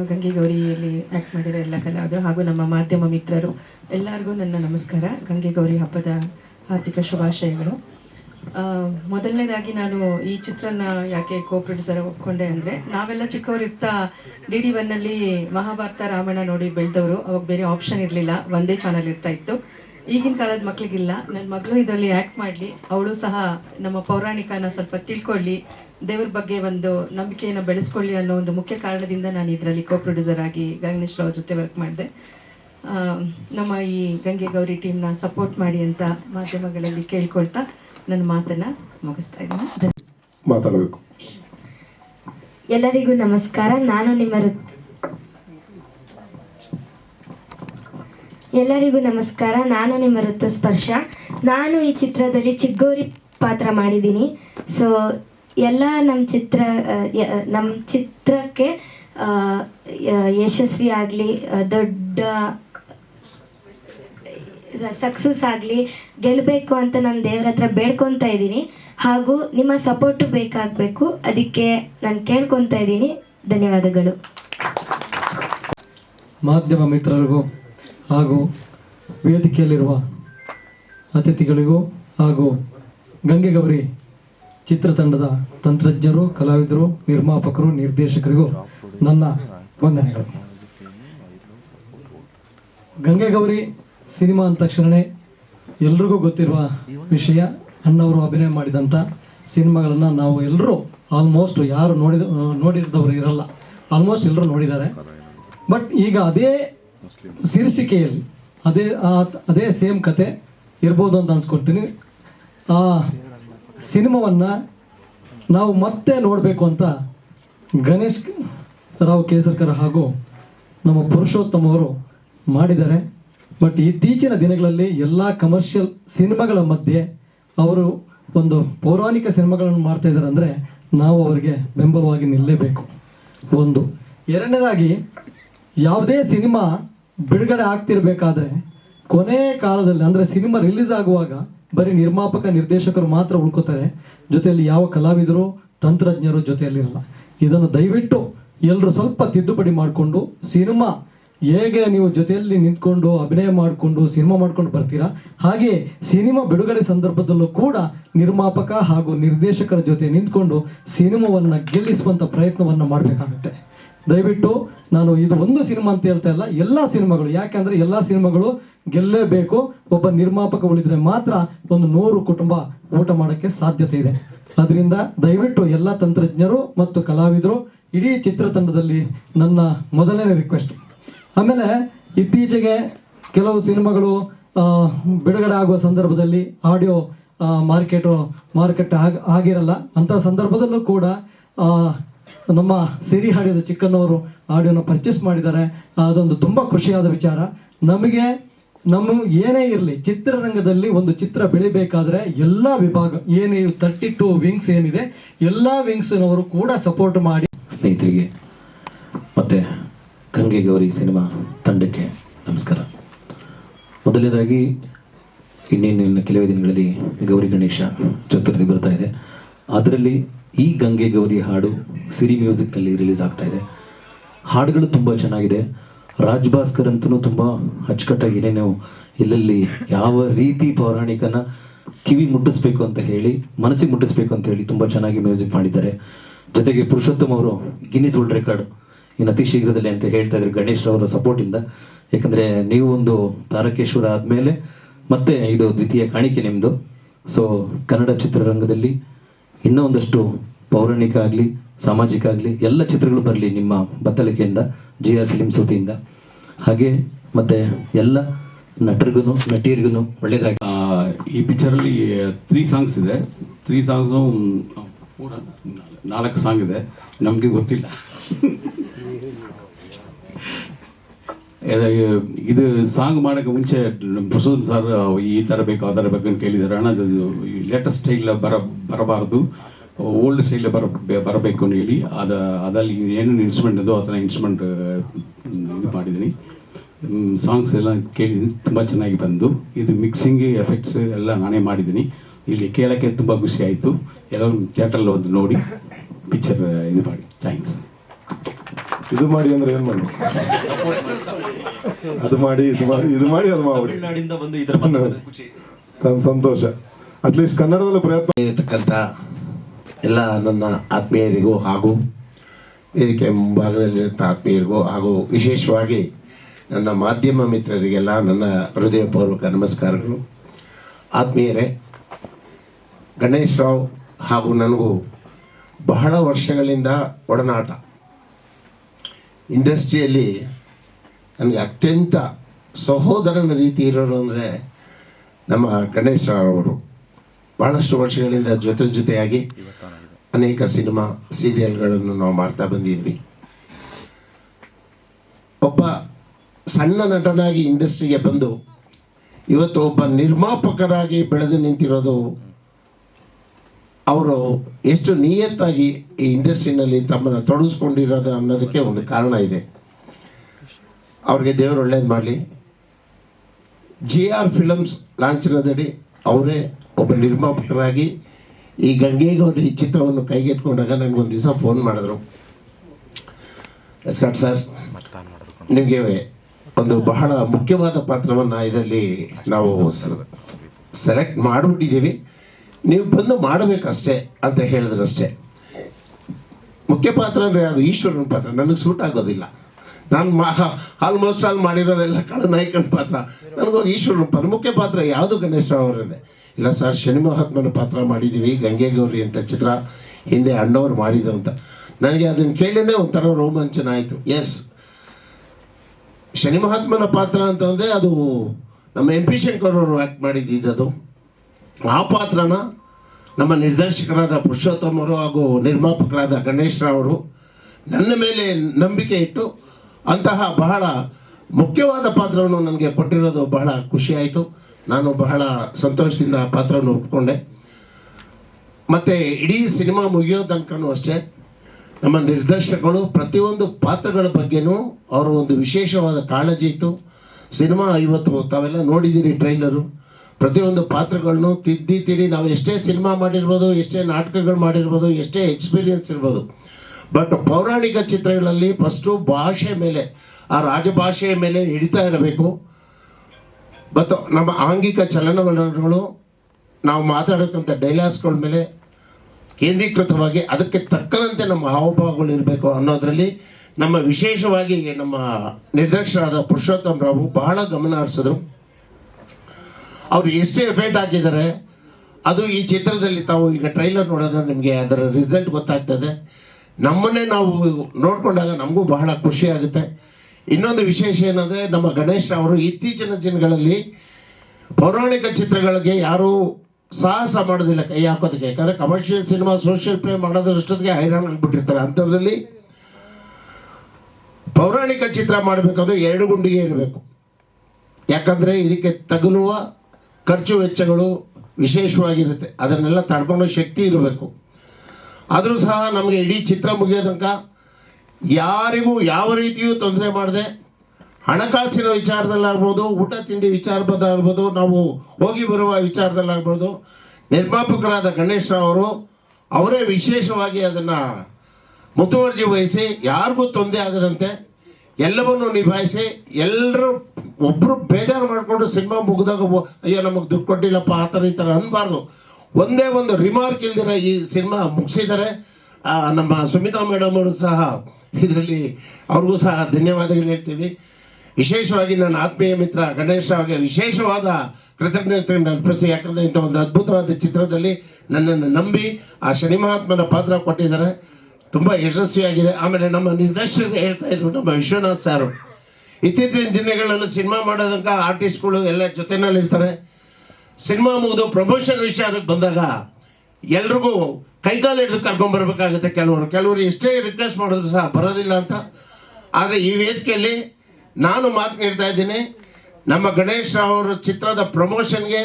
S8: ಗಂಗೆ ಗೌರಿಯಲ್ಲಿ ಆ್ಯಕ್ಟ್ ಮಾಡಿರೋ ಎಲ್ಲ ಕಲಾವಿದರು ಹಾಗೂ ನಮ್ಮ ಮಾಧ್ಯಮ ಮಿತ್ರರು ಎಲ್ಲರಿಗೂ ನನ್ನ ನಮಸ್ಕಾರ. ಗಂಗೆ ಗೌರಿ ಹಬ್ಬದ ಹಾರ್ದಿಕ ಶುಭಾಶಯಗಳು. ಮೊದಲನೇದಾಗಿ ನಾನು ಈ ಚಿತ್ರನ ಯಾಕೆ ಕೋ ಪ್ರೊಡ್ಯೂಸರ್ ಒಪ್ಕೊಂಡೆ ಅಂದರೆ, ನಾವೆಲ್ಲ ಚಿಕ್ಕವರಿರ್ತಾ ಡಿ ಡಿ ಒನ್ನಲ್ಲಿ ಮಹಾಭಾರತ, ರಾಮಾಯಣ ನೋಡಿ ಬೆಳೆದವರು. ಅವಾಗ ಬೇರೆ ಆಪ್ಷನ್ ಇರಲಿಲ್ಲ. ಒಂದೇ ಚಾನಲ್ ಇರ್ತಾ ಇತ್ತು. ಈಗಿನ ಕಾಲದ ಮಕ್ಳಿಗಿಲ್ಲ. ನನ್ನ ಮಗಳು ಇದರಲ್ಲಿ ಆ್ಯಕ್ಟ್ ಮಾಡಲಿ. ಅವಳು ಸಹ ನಮ್ಮ ಪೌರಾಣಿಕನ ಸ್ವಲ್ಪ ತಿಳ್ಕೊಳ್ಳಿ. ದೇವ್ರ ಬಗ್ಗೆ ಒಂದು ನಂಬಿಕೆಯನ್ನು ಬೆಳೆಸ್ಕೊಳ್ಳಿ ಅನ್ನೋ ಒಂದು ಮುಖ್ಯ ಕಾರಣದಿಂದ ನಾನು ಇದರಲ್ಲಿ ಕೋ ಪ್ರೊಡ್ಯೂಸರ್ ಆಗಿ ಗಂಗನೇಶ್ ರಾವ್ ಜೊತೆ ವರ್ಕ್ ಮಾಡಿದೆ. ನಮ್ಮ ಈ ಗಂಗೆ ಗೌರಿ ಟೀಮ್ನ ಸಪೋರ್ಟ್ ಮಾಡಿ ಅಂತ ಮಾಧ್ಯಮಗಳಲ್ಲಿ ಕೇಳ್ಕೊಳ್ತಾ ನನ್ನ ಮಾತನ್ನ ಮುಗಿಸ್ತಾ ಇದ್ದೀನಿ.
S2: ಮಾತಾಡಬೇಕು.
S9: ಎಲ್ಲರಿಗೂ ನಮಸ್ಕಾರ. ನಾನು ನಿಮ್ಮ ಋತ್. ಎಲ್ಲರಿಗೂ ನಮಸ್ಕಾರ. ನಾನು ನಿಮ್ಮ ಋತುಸ್ಪರ್ಶ. ನಾನು ಈ ಚಿತ್ರದಲ್ಲಿ ಚಿಗ್ಗೋರಿ ಪಾತ್ರ ಮಾಡಿದ್ದೀನಿ. ಸೊ ಎಲ್ಲ ನಮ್ಮ ಚಿತ್ರ ನಮ್ಮ ಚಿತ್ರಕ್ಕೆ ಯಶಸ್ವಿ ಆಗಲಿ ದೊಡ್ಡ ಸಕ್ಸಸ್ ಆಗಲಿ ಗೆಲ್ಲಬೇಕು ಅಂತ ನಾನು ದೇವ್ರ ಹತ್ರ ಬೇಡ್ಕೊತಾ ಇದ್ದೀನಿ. ಹಾಗೂ ನಿಮ್ಮ ಸಪೋರ್ಟು ಬೇಕಾಗಬೇಕು. ಅದಕ್ಕೆ ನಾನು ಕೇಳ್ಕೊತಾ ಇದ್ದೀನಿ. ಧನ್ಯವಾದಗಳು.
S10: ಮಾಧ್ಯಮ ಮಿತ್ರರಿಗೂ ಹಾಗೂ ವೇದಿಕೆಯಲ್ಲಿರುವ ಅತಿಥಿಗಳಿಗೂ ಹಾಗೂ ಗಂಗೆಗೌರಿ ಚಿತ್ರತಂಡದ ತಂತ್ರಜ್ಞರು, ಕಲಾವಿದರು, ನಿರ್ಮಾಪಕರು, ನಿರ್ದೇಶಕರಿಗೂ ನನ್ನ ವಂದನೆಗಳು. ಗಂಗೆಗೌರಿ ಸಿನಿಮಾ ಅಂದ ತಕ್ಷಣವೇ ಎಲ್ರಿಗೂ ಗೊತ್ತಿರುವ ವಿಷಯ, ಅಣ್ಣವರು ಅಭಿನಯ ಮಾಡಿದಂಥ ಸಿನಿಮಾಗಳನ್ನು ನಾವು ಎಲ್ಲರೂ ಆಲ್ಮೋಸ್ಟ್ ಯಾರು ನೋಡಿದ, ನೋಡಿದವರು ಇರಲ್ಲ. ಆಲ್ಮೋಸ್ಟ್ ಎಲ್ಲರೂ ನೋಡಿದ್ದಾರೆ. ಬಟ್ ಈಗ ಅದೇ ಶೀರ್ಷಿಕೆಯಲ್ಲಿ, ಅದೇ ಅದೇ ಸೇಮ್ ಕತೆ ಇರ್ಬೋದು ಅಂತ ಅನ್ಸ್ಕೊಡ್ತೀನಿ ಆ ಸಿನಿಮಾವನ್ನು ನಾವು ಮತ್ತೆ ನೋಡಬೇಕು ಅಂತ ಗಣೇಶ್ ರಾವ್ ಕೇಸರ್ಕರ್ ಹಾಗೂ ನಮ್ಮ ಪುರುಷೋತ್ತಮ ಅವರು ಮಾಡಿದ್ದಾರೆ. ಬಟ್ ಇತ್ತೀಚಿನ ದಿನಗಳಲ್ಲಿ ಎಲ್ಲ ಕಮರ್ಷಿಯಲ್ ಸಿನಿಮಾಗಳ ಮಧ್ಯೆ ಅವರು ಒಂದು ಪೌರಾಣಿಕ ಸಿನಿಮಾಗಳನ್ನು ಮಾಡ್ತಾ ಇದ್ದಾರೆ ಅಂದರೆ ನಾವು ಅವರಿಗೆ ಬೆಂಬಲವಾಗಿ ನಿಲ್ಲಲೇಬೇಕು ಒಂದು. ಎರಡನೇದಾಗಿ ಯಾವುದೇ ಸಿನಿಮಾ ಬಿಡುಗಡೆ ಆಗ್ತಿರಬೇಕಾದ್ರೆ ಕೊನೆ ಕಾಲದಲ್ಲಿ ಅಂದರೆ ಸಿನಿಮಾ ರಿಲೀಸ್ ಆಗುವಾಗ ಬರೀ ನಿರ್ಮಾಪಕ, ನಿರ್ದೇಶಕರು ಮಾತ್ರ ಉಳ್ಕೋತಾರೆ. ಜೊತೆಯಲ್ಲಿ ಯಾವ ಕಲಾವಿದರು, ತಂತ್ರಜ್ಞರು ಜೊತೆಯಲ್ಲಿರಲ್ಲ. ಇದನ್ನು ದಯವಿಟ್ಟು ಎಲ್ಲರೂ ಸ್ವಲ್ಪ ತಿದ್ದುಪಡಿ ಮಾಡಿಕೊಂಡು ಸಿನಿಮಾ ಹೇಗೆ ನೀವು ಜೊತೆಯಲ್ಲಿ ನಿಂತ್ಕೊಂಡು ಅಭಿನಯ ಮಾಡಿಕೊಂಡು ಸಿನಿಮಾ ಮಾಡ್ಕೊಂಡು ಬರ್ತೀರಾ? ಹಾಗೆ ಸಿನಿಮಾ ಬಿಡುಗಡೆ ಸಂದರ್ಭದಲ್ಲೂ ಕೂಡ ನಿರ್ಮಾಪಕ ಹಾಗೂ ನಿರ್ದೇಶಕರ ಜೊತೆ ನಿಂತ್ಕೊಂಡು ಸಿನಿಮಾವನ್ನು ಗೆಲ್ಲಿಸುವಂಥ ಪ್ರಯತ್ನವನ್ನು ಮಾಡಬೇಕಾಗುತ್ತೆ. ದಯವಿಟ್ಟು ನಾನು ಇದು ಒಂದು ಸಿನಿಮಾ ಅಂತ ಹೇಳ್ತಾ ಇಲ್ಲ, ಎಲ್ಲ ಸಿನಿಮಾಗಳು. ಯಾಕೆಂದರೆ ಎಲ್ಲ ಸಿನಿಮಾಗಳು ಗೆಲ್ಲೇಬೇಕು ಒಬ್ಬ ನಿರ್ಮಾಪಕ ಉಳಿದರೆ ಮಾತ್ರ ಒಂದು ನೂರು ಕುಟುಂಬ ಊಟ ಮಾಡೋಕ್ಕೆ ಸಾಧ್ಯತೆ ಇದೆ. ಅದರಿಂದ ದಯವಿಟ್ಟು ಎಲ್ಲ ತಂತ್ರಜ್ಞರು ಮತ್ತು ಕಲಾವಿದರು, ಇಡೀ ಚಿತ್ರತಂಡದಲ್ಲಿ ನನ್ನ ಮೊದಲನೇ ರಿಕ್ವೆಸ್ಟ್ ಆಮೇಲೆ ಇತ್ತೀಚೆಗೆ ಕೆಲವು ಸಿನಿಮಾಗಳು ಬಿಡುಗಡೆ ಆಗುವ ಸಂದರ್ಭದಲ್ಲಿ ಆಡಿಯೋ ಮಾರ್ಕೆಟು, ಮಾರುಕಟ್ಟೆ ಆಗ, ಆಗಿರಲ್ಲ. ಅಂಥ ಸಂದರ್ಭದಲ್ಲೂ ಕೂಡ ನಮ್ಮ ಸಿರಿ ಹಾಡಿದ ಚಿಕ್ಕನವರು ಆಡಿಯೋನ ಪರ್ಚೇಸ್ ಮಾಡಿದ್ದಾರೆ. ಅದೊಂದು ತುಂಬ ಖುಷಿಯಾದ ವಿಚಾರ. ನಮಗೆ ನಮ್ಮ ಏನೇ ಇರಲಿ, ಚಿತ್ರರಂಗದಲ್ಲಿ ಒಂದು ಚಿತ್ರ ಬೆಳಿಬೇಕಾದ್ರೆ ಎಲ್ಲ ವಿಭಾಗ, ಏನೇ ತರ್ಟಿ ಟು ವಿಂಗ್ಸ್ ಏನಿದೆ, ಎಲ್ಲ ವಿಂಗ್ಸ್ನವರು ಕೂಡ ಸಪೋರ್ಟ್ ಮಾಡಿ.
S6: ಸ್ನೇಹಿತರಿಗೆ, ಮತ್ತು ಗಂಗೆ ಗೌರಿ ಸಿನಿಮಾ ತಂಡಕ್ಕೆ ನಮಸ್ಕಾರ. ಮೊದಲನೇದಾಗಿ, ಇನ್ನೇನು ಇನ್ನು ಕೆಲವೇ ದಿನಗಳಲ್ಲಿ ಗೌರಿ ಗಣೇಶ ಚತುರ್ಥಿ ಬರ್ತಾ ಇದೆ. ಅದರಲ್ಲಿ ಈ ಗಂಗೆ ಗೌರಿ ಹಾಡು ಸಿರಿ ಮ್ಯೂಸಿಕ್ನಲ್ಲಿ ರಿಲೀಸ್ ಆಗ್ತಾ ಇದೆ. ಹಾಡುಗಳು ತುಂಬ ಚೆನ್ನಾಗಿದೆ. ರಾಜ್ ಭಾಸ್ಕರ್ ಅಂತೂ ತುಂಬ ಅಚ್ಚುಕಟ್ಟಾಗಿ ಏನೇನು ಇಲ್ಲಲ್ಲಿ ಯಾವ ರೀತಿ ಪೌರಾಣಿಕನ ಕಿವಿ ಮುಟ್ಟಿಸ್ಬೇಕು ಅಂತ ಹೇಳಿ, ಮನಸ್ಸಿಗೆ ಮುಟ್ಟಿಸ್ಬೇಕು ಅಂತ ಹೇಳಿ ತುಂಬ ಚೆನ್ನಾಗಿ ಮ್ಯೂಸಿಕ್ ಮಾಡಿದ್ದಾರೆ. ಜೊತೆಗೆ ಪುರುಷೋತ್ತಮ್ ಅವರು ಗಿನ್ನಿಸ್ ವರ್ಲ್ಡ್ ರೆಕಾರ್ಡ್ ಇನ್ನು ಅತಿ ಶೀಘ್ರದಲ್ಲಿ ಅಂತ ಹೇಳ್ತಾ ಇದ್ರು ಗಣೇಶ್ ಅವರ ಸಪೋರ್ಟಿಂದ ಯಾಕಂದರೆ ನೀವು ಒಂದು ತಾರಕೇಶ್ವರ ಆದಮೇಲೆ ಮತ್ತೆ ಇದು ದ್ವಿತೀಯ ಕಾಣಿಕೆ ನಿಮ್ಮದು ಸೊ ಕನ್ನಡ ಚಿತ್ರರಂಗದಲ್ಲಿ ಇನ್ನೂ ಒಂದಷ್ಟು ಪೌರಾಣಿಕ ಆಗಲಿ ಸಾಮಾಜಿಕ ಆಗಲಿ ಎಲ್ಲ ಚಿತ್ರಗಳು ಬರಲಿ ನಿಮ್ಮ ಬತ್ತಲಿಕೆಯಿಂದ ಜಿ ಆರ್ ಫಿಲಿಮ್ಸ್ ವತಿಯಿಂದ. ಹಾಗೆ ಮತ್ತೆ ಎಲ್ಲ ನಟರಿಗೂ ನಟಿಯರಿಗೂ ಒಳ್ಳೆಯದಾಗಿ
S11: ಆ, ಈ ಪಿಕ್ಚರಲ್ಲಿ ತ್ರೀ ಸಾಂಗ್ಸ್ ಇದೆ. ತ್ರೀ ಸಾಂಗ್ಸು ನಾಲ್ಕು ಸಾಂಗ್ ಇದೆ. ನಮಗೆ ಗೊತ್ತಿಲ್ಲ. ಇದು- ಸಾಂಗ್ ಮಾಡೋಕ್ಕೆ ಮುಂಚೆ ಪ್ರಸೂನ್ ಸರ್ ಈ ಥರ ಬೇಕು ಆ ಥರ ಬೇಕು ಅಂತ ಕೇಳಿದ್ದಾರೆ. ಅಣ್ಣ, ಅದು ಲೇಟೆಸ್ಟ್ ಸ್ಟೈಲ್ ಬರ, ಬರಬಾರ್ದು. ಓಲ್ಡ್ ಸ್ಟೈಲ್ ಬರ ಬರಬೇಕು ಅಂತ ಹೇಳಿ. ಅದು, ಅದಲ್ಲಿ ಏನೇನು ಇನ್ಸ್ಟ್ರೂಮೆಂಟ್ ಇದೋ ಅದನ್ನ ಇನ್ಸ್ಟ್ರೂಮೆಂಟ್ ಇದು ಮಾಡಿದ್ದೀನಿ. ಸಾಂಗ್ಸ್ ಎಲ್ಲ ಕೇಳಿದ್ದೀನಿ. ತುಂಬ ಚೆನ್ನಾಗಿ ಬಂದು. ಇದು ಮಿಕ್ಸಿಂಗ್ ಎಫೆಕ್ಟ್ಸ್ ಎಲ್ಲ ನಾನೇ ಮಾಡಿದ್ದೀನಿ. ಇಲ್ಲಿ ಕೇಳೋಕ್ಕೆ ತುಂಬ ಖುಷಿ ಆಯಿತು. ಎಲ್ಲರೂ ಥಿಯೇಟ್ರಲ್ಲಿ ಒಂದು ನೋಡಿ ಪಿಕ್ಚರ್ ಇದು ಮಾಡಿ. ಥ್ಯಾಂಕ್ಸ್
S2: ಇದು ಮಾಡಿ ಅಂದ್ರೆ ಏನ್ ಮಾಡಿ ಅದು ಮಾಡಿ ಇದು ಮಾಡಿ ಇದು ಮಾಡಿ ಅದು ಮಾಡಿ ಸಂತೋಷ. ಅಟ್ಲೀಸ್ಟ್ ಕನ್ನಡದಲ್ಲಿ ಪ್ರಯತ್ನ
S12: ಇರತಕ್ಕಂಥ ಎಲ್ಲ ನನ್ನ ಆತ್ಮೀಯರಿಗೂ ಹಾಗೂ ವೇದಿಕೆ ಮುಂಭಾಗದಲ್ಲಿರುವಂಥ ಆತ್ಮೀಯರಿಗೂ ಹಾಗೂ ವಿಶೇಷವಾಗಿ ನನ್ನ ಮಾಧ್ಯಮ ಮಿತ್ರರಿಗೆಲ್ಲ ನನ್ನ ಹೃದಯಪೂರ್ವಕ ನಮಸ್ಕಾರಗಳು. ಆತ್ಮೀಯರೇ ಗಣೇಶ್ ರಾವ್ ಹಾಗೂ ನನಗೂ ಬಹಳ ವರ್ಷಗಳಿಂದ ಒಡನಾಟ. ಇಂಡಸ್ಟ್ರಿಯಲ್ಲಿ ನನಗೆ ಅತ್ಯಂತ ಸಹೋದರನ ರೀತಿ ಇರೋರು ಅಂದರೆ ನಮ್ಮ ಗಣೇಶ್ ಅವರು. ಬಹಳಷ್ಟು ವರ್ಷಗಳಿಂದ ಜೊತೆ ಜೊತೆಯಾಗಿ ಅನೇಕ ಸಿನಿಮಾ, ಸೀರಿಯಲ್ಗಳನ್ನು ನಾವು ಮಾಡ್ತಾ ಬಂದಿದ್ವಿ. ಒಬ್ಬ ಸಣ್ಣ ನಟನಾಗಿ ಇಂಡಸ್ಟ್ರಿಗೆ ಬಂದು ಇವತ್ತು ಒಬ್ಬ ನಿರ್ಮಾಪಕರಾಗಿ ಬೆಳೆದು ನಿಂತಿರೋದು ಅವರು ಎಷ್ಟು ನಿಯತ್ತಾಗಿ ಈ ಇಂಡಸ್ಟ್ರಿನಲ್ಲಿ ತಮ್ಮನ್ನು ತೊಡಗಿಸ್ಕೊಂಡಿರೋದು ಅನ್ನೋದಕ್ಕೆ ಒಂದು ಕಾರಣ ಇದೆ. ಅವ್ರಿಗೆ ದೇವರು ಒಳ್ಳೇದು ಮಾಡಲಿ. ಜಿ ಆರ್ ಫಿಲಮ್ಸ್ ಲಾಂಛನದಡಿ ಅವರೇ ಒಬ್ಬ ನಿರ್ಮಾಪಕರಾಗಿ ಈ ಗಂಗೇಗೌರಿ ಚಿತ್ರವನ್ನು ಕೈಗೆತ್ಕೊಂಡಾಗ ಒಂದು ದಿವಸ ಫೋನ್ ಮಾಡಿದ್ರು. ಎಸ್ಕಾಟ್ ಸರ್, ನಿಮಗೆ ಒಂದು ಬಹಳ ಮುಖ್ಯವಾದ ಪಾತ್ರವನ್ನು ಇದರಲ್ಲಿ ನಾವು ಸೆಲೆಕ್ಟ್ ಮಾಡಿಬಿಟ್ಟಿದ್ದೀವಿ. ನೀವು ಬಂದು ಮಾಡಬೇಕಷ್ಟೇ ಅಂತ ಹೇಳಿದ್ರಷ್ಟೇ. ಮುಖ್ಯ ಪಾತ್ರ ಅಂದರೆ ಅದು ಈಶ್ವರನ ಪಾತ್ರ. ನನಗೆ ಸೂಟ್ ಆಗೋದಿಲ್ಲ. ನಾನು ಮಾ ಆಲ್ಮೋಸ್ಟ್ ಆಲ್ ಮಾಡಿರೋದೆಲ್ಲ ಕಳನಾಯಕನ ಪಾತ್ರ. ನನಗೋಗಿ ಈಶ್ವರನ ಪ್ರಮುಖ ಪಾತ್ರ ಯಾವುದು ಗಣೇಶ ಅವರದೇ ಇಲ್ಲ ಸರ್, ಶನಿ ಮಹಾತ್ಮನ ಪಾತ್ರ ಮಾಡಿದ್ದೀವಿ ಗಂಗೆ ಗೌರಿ ಅಂತ ಚಿತ್ರ. ಹಿಂದೆ ಅಣ್ಣವ್ರು ಮಾಡಿದ್ರು ಅಂತ. ನನಗೆ ಅದನ್ನು ಕೇಳಿನೇ ಒಂಥರ ರೋಮಾಂಚನ ಆಯಿತು. ಎಸ್ ಶನಿ ಮಹಾತ್ಮನ ಪಾತ್ರ ಅಂತಂದರೆ ಅದು ನಮ್ಮ ಎಂ ಪಿ ಶಂಕರ್ ಅವರು ಆ್ಯಕ್ಟ್ ಮಾಡಿದ್ದು ಆ ಪಾತ್ರನ ನಮ್ಮ ನಿರ್ದೇಶಕರಾದ ಪುರುಷೋತ್ತಮರು ಹಾಗೂ ನಿರ್ಮಾಪಕರಾದ ಗಣೇಶ್ ರಾವ್ ಅವರು ನನ್ನ ಮೇಲೆ ನಂಬಿಕೆ ಇಟ್ಟು ಅಂತಹ ಬಹಳ ಮುಖ್ಯವಾದ ಪಾತ್ರವನ್ನು ನನಗೆ ಕೊಟ್ಟಿರೋದು ಬಹಳ ಖುಷಿಯಾಯಿತು ನಾನು ಬಹಳ ಸಂತೋಷದಿಂದ ಪಾತ್ರವನ್ನು ಒಪ್ಪಿಕೊಂಡೆ ಮತ್ತು ಇಡೀ ಸಿನಿಮಾ ಮುಗಿಯೋ ತನಕನೂ ಅಷ್ಟೇ. ನಮ್ಮ ನಿರ್ದೇಶಕರು ಪ್ರತಿಯೊಂದು ಪಾತ್ರಗಳ ಬಗ್ಗೆನೂ ಅವರ ಒಂದು ವಿಶೇಷವಾದ ಕಾಳಜಿ ಇತ್ತು. ಸಿನಿಮಾ ಇವತ್ತು ತಾವೆಲ್ಲ ನೋಡಿದ್ದೀರಿ ಟ್ರೈಲರು. ಪ್ರತಿಯೊಂದು ಪಾತ್ರಗಳನ್ನು ತಿದ್ದಿ ತಿಡಿ ನಾವು ಎಷ್ಟೇ ಸಿನಿಮಾ ಮಾಡಿರ್ಬೋದು, ಎಷ್ಟೇ ನಾಟಕಗಳು ಮಾಡಿರ್ಬೋದು, ಎಷ್ಟೇ ಎಕ್ಸ್ಪೀರಿಯನ್ಸ್ ಇರ್ಬೋದು. ಬಟ್ ಪೌರಾಣಿಕ ಚಿತ್ರಗಳಲ್ಲಿ ಫಸ್ಟು ಭಾಷೆ ಮೇಲೆ, ಆ ರಾಜಭಾಷೆಯ ಮೇಲೆ ಹಿಡಿತಾ ಇರಬೇಕು. ಮತ್ತು ನಮ್ಮ ಆಂಗಿಕ ಚಲನವಲನಗಳು, ನಾವು ಮಾತಾಡೋಕ್ಕಂಥ ಡೈಲಾಗ್ಸ್ಗಳ ಮೇಲೆ ಕೇಂದ್ರೀಕೃತವಾಗಿ ಅದಕ್ಕೆ ತಕ್ಕನಂತೆ ನಮ್ಮ ಹಾವಭಾವಗಳು ಇರಬೇಕು ಅನ್ನೋದರಲ್ಲಿ ನಮ್ಮ ವಿಶೇಷವಾಗಿ ನಮ್ಮ ನಿರ್ದೇಶಕರಾದ ಪುರುಷೋತ್ತಮ್ ರಾವು ಬಹಳ ಗಮನ ಹರಿಸಿದ್ರು. ಅವರು ಎಷ್ಟೇ ಎಫೆಕ್ಟ್ ಹಾಕಿದ್ದಾರೆ ಅದು ಈ ಚಿತ್ರದಲ್ಲಿ ತಾವು ಈಗ ಟ್ರೈಲರ್ ನೋಡಿದ್ರೆ ನಿಮಗೆ ಅದರ ರಿಸಲ್ಟ್ ಗೊತ್ತಾಗ್ತದೆ. ನಮ್ಮನ್ನೇ ನಾವು ನೋಡಿಕೊಂಡಾಗ ನಮಗೂ ಬಹಳ ಖುಷಿ ಆಗುತ್ತೆ. ಇನ್ನೊಂದು ವಿಶೇಷ ಏನಂದರೆ, ನಮ್ಮ ಗಣೇಶ್ ಅವರು ಇತ್ತೀಚಿನ ದಿನಗಳಲ್ಲಿ ಪೌರಾಣಿಕ ಚಿತ್ರಗಳಿಗೆ ಯಾರೂ ಸಾಹಸ ಮಾಡೋದಿಲ್ಲ, ಕೈ ಹಾಕೋದಕ್ಕೆ. ಯಾಕಂದರೆ ಕಮರ್ಷಿಯಲ್ ಸಿನಿಮಾ ಸೋಷಿಯಲ್ ಪ್ಲೇ ಮಾಡೋದ್ರಷ್ಟೊತ್ತಿಗೆ ಹೈರಾಣಾಗ್ಬಿಟ್ಟಿರ್ತಾರೆ ಅಂಥದ್ರಲ್ಲಿ ಪೌರಾಣಿಕ ಚಿತ್ರ ಮಾಡಬೇಕಾದ್ರೆ ಎರಡು ಗುಂಡಿಗೆ ಇರಬೇಕು. ಯಾಕಂದರೆ ಇದಕ್ಕೆ ತಗುಲುವ ಖರ್ಚು ವೆಚ್ಚಗಳು ವಿಶೇಷವಾಗಿರುತ್ತೆ. ಅದನ್ನೆಲ್ಲ ತಡ್ಕೊಳ್ಳೋ ಶಕ್ತಿ ಇರಬೇಕು. ಆದರೂ ಸಹ ನಮಗೆ ಇಡೀ ಚಿತ್ರ ಮುಗಿಯೋ ತನಕ ಯಾರಿಗೂ ಯಾವ ರೀತಿಯೂ ತೊಂದರೆ ಮಾಡದೆ ಹಣಕಾಸಿನ ವಿಚಾರದಲ್ಲಾಗ್ಬೋದು, ಊಟ, ತಿಂಡಿ ವಿಚಾರದಲ್ಲಾಗ್ಬೋದು, ನಾವು ಹೋಗಿ ಬರುವ ವಿಚಾರದಲ್ಲಾಗ್ಬೋದು, ನಿರ್ಮಾಪಕರಾದ ಗಣೇಶ್ ಅವರು ಅವರೇ ವಿಶೇಷವಾಗಿ ಅದನ್ನು ಮುತುವರ್ಜಿ ವಹಿಸಿ, ಯಾರಿಗೂ ತೊಂದರೆ ಆಗದಂತೆ ಎಲ್ಲವನ್ನೂ ನಿಭಾಯಿಸಿ, ಎಲ್ಲರೂ ಒಬ್ಬರು ಬೇಜಾರು ಮಾಡಿಕೊಂಡು ಸಿನಿಮಾ ಮುಗಿದಾಗ ಅಯ್ಯೋ, ನಮಗೆ ದುಡ್ಡು ಕೊಟ್ಟಿಲ್ಲಪ್ಪ, ಆ ಥರ ಈ ಥರ ಅನ್ಬಾರ್ದು. ಒಂದೇ ಒಂದು ರಿಮಾರ್ಕ್ ಇಲ್ದಿರ ಈ ಸಿನಿಮಾ ಮುಗಿಸಿದ್ದಾರೆ ನಮ್ಮ ಸುಮಿತಾ ಮೇಡಮ್ ಅವರು ಸಹ ಇದರಲ್ಲಿ ಅವ್ರಿಗೂ ಸಹ ಧನ್ಯವಾದಗಳು ಹೇಳ್ತೀವಿ. ವಿಶೇಷವಾಗಿ ನನ್ನ ಆತ್ಮೀಯ ಮಿತ್ರ ಗಣೇಶ್ ಅವರಿಗೆ ವಿಶೇಷವಾದ ಕೃತಜ್ಞತೆ ಅರ್ಪಿಸಿ ಯಾಕಂದರೆ ಇಂಥ ಒಂದು ಅದ್ಭುತವಾದ ಚಿತ್ರದಲ್ಲಿ ನನ್ನನ್ನು ನಂಬಿ ಆ ಶನಿ ಮಹಾತ್ಮನ ಪಾತ್ರ ಕೊಟ್ಟಿದ್ದಾರೆ. ತುಂಬ ಯಶಸ್ವಿಯಾಗಿದೆ. ಆಮೇಲೆ ನಮ್ಮ ನಿರ್ದೇಶಕರು ಹೇಳ್ತಾ ಇದ್ರು, ನಮ್ಮ ವಿಶ್ವನಾಥ್ ಸಾರು. ಇತ್ತೀಚಿನ ದಿನಗಳಲ್ಲಿ ಸಿನಿಮಾ ಮಾಡೋದಂಕ ಆರ್ಟಿಸ್ಟ್ಗಳು ಎಲ್ಲ ಜೊತೆನಲ್ಲಿ ಇರ್ತಾರೆ ಸಿನಿಮಾ ಮುಗಿದು ಪ್ರಮೋಷನ್ ವಿಚಾರಕ್ಕೆ ಬಂದಾಗ ಎಲ್ರಿಗೂ ಕೈಕಾಲು ಹಿಡಿದು ಕರ್ಕೊಂಬರ್ಬೇಕಾಗುತ್ತೆ ಕೆಲವರು. ಕೆಲವರು ಎಷ್ಟೇ ರಿಕ್ವೆಸ್ಟ್ ಮಾಡಿದ್ರು ಸಹ ಬರೋದಿಲ್ಲ ಅಂತ. ಆದರೆ ಈ ವೇದಿಕೆಯಲ್ಲಿ ನಾನು ಮಾತು ನೀಡ್ತಾ ಇದ್ದೀನಿ. ನಮ್ಮ ಗಣೇಶ್ ರಾವ್ ಅವರ ಚಿತ್ರದ ಪ್ರಮೋಷನ್ಗೆ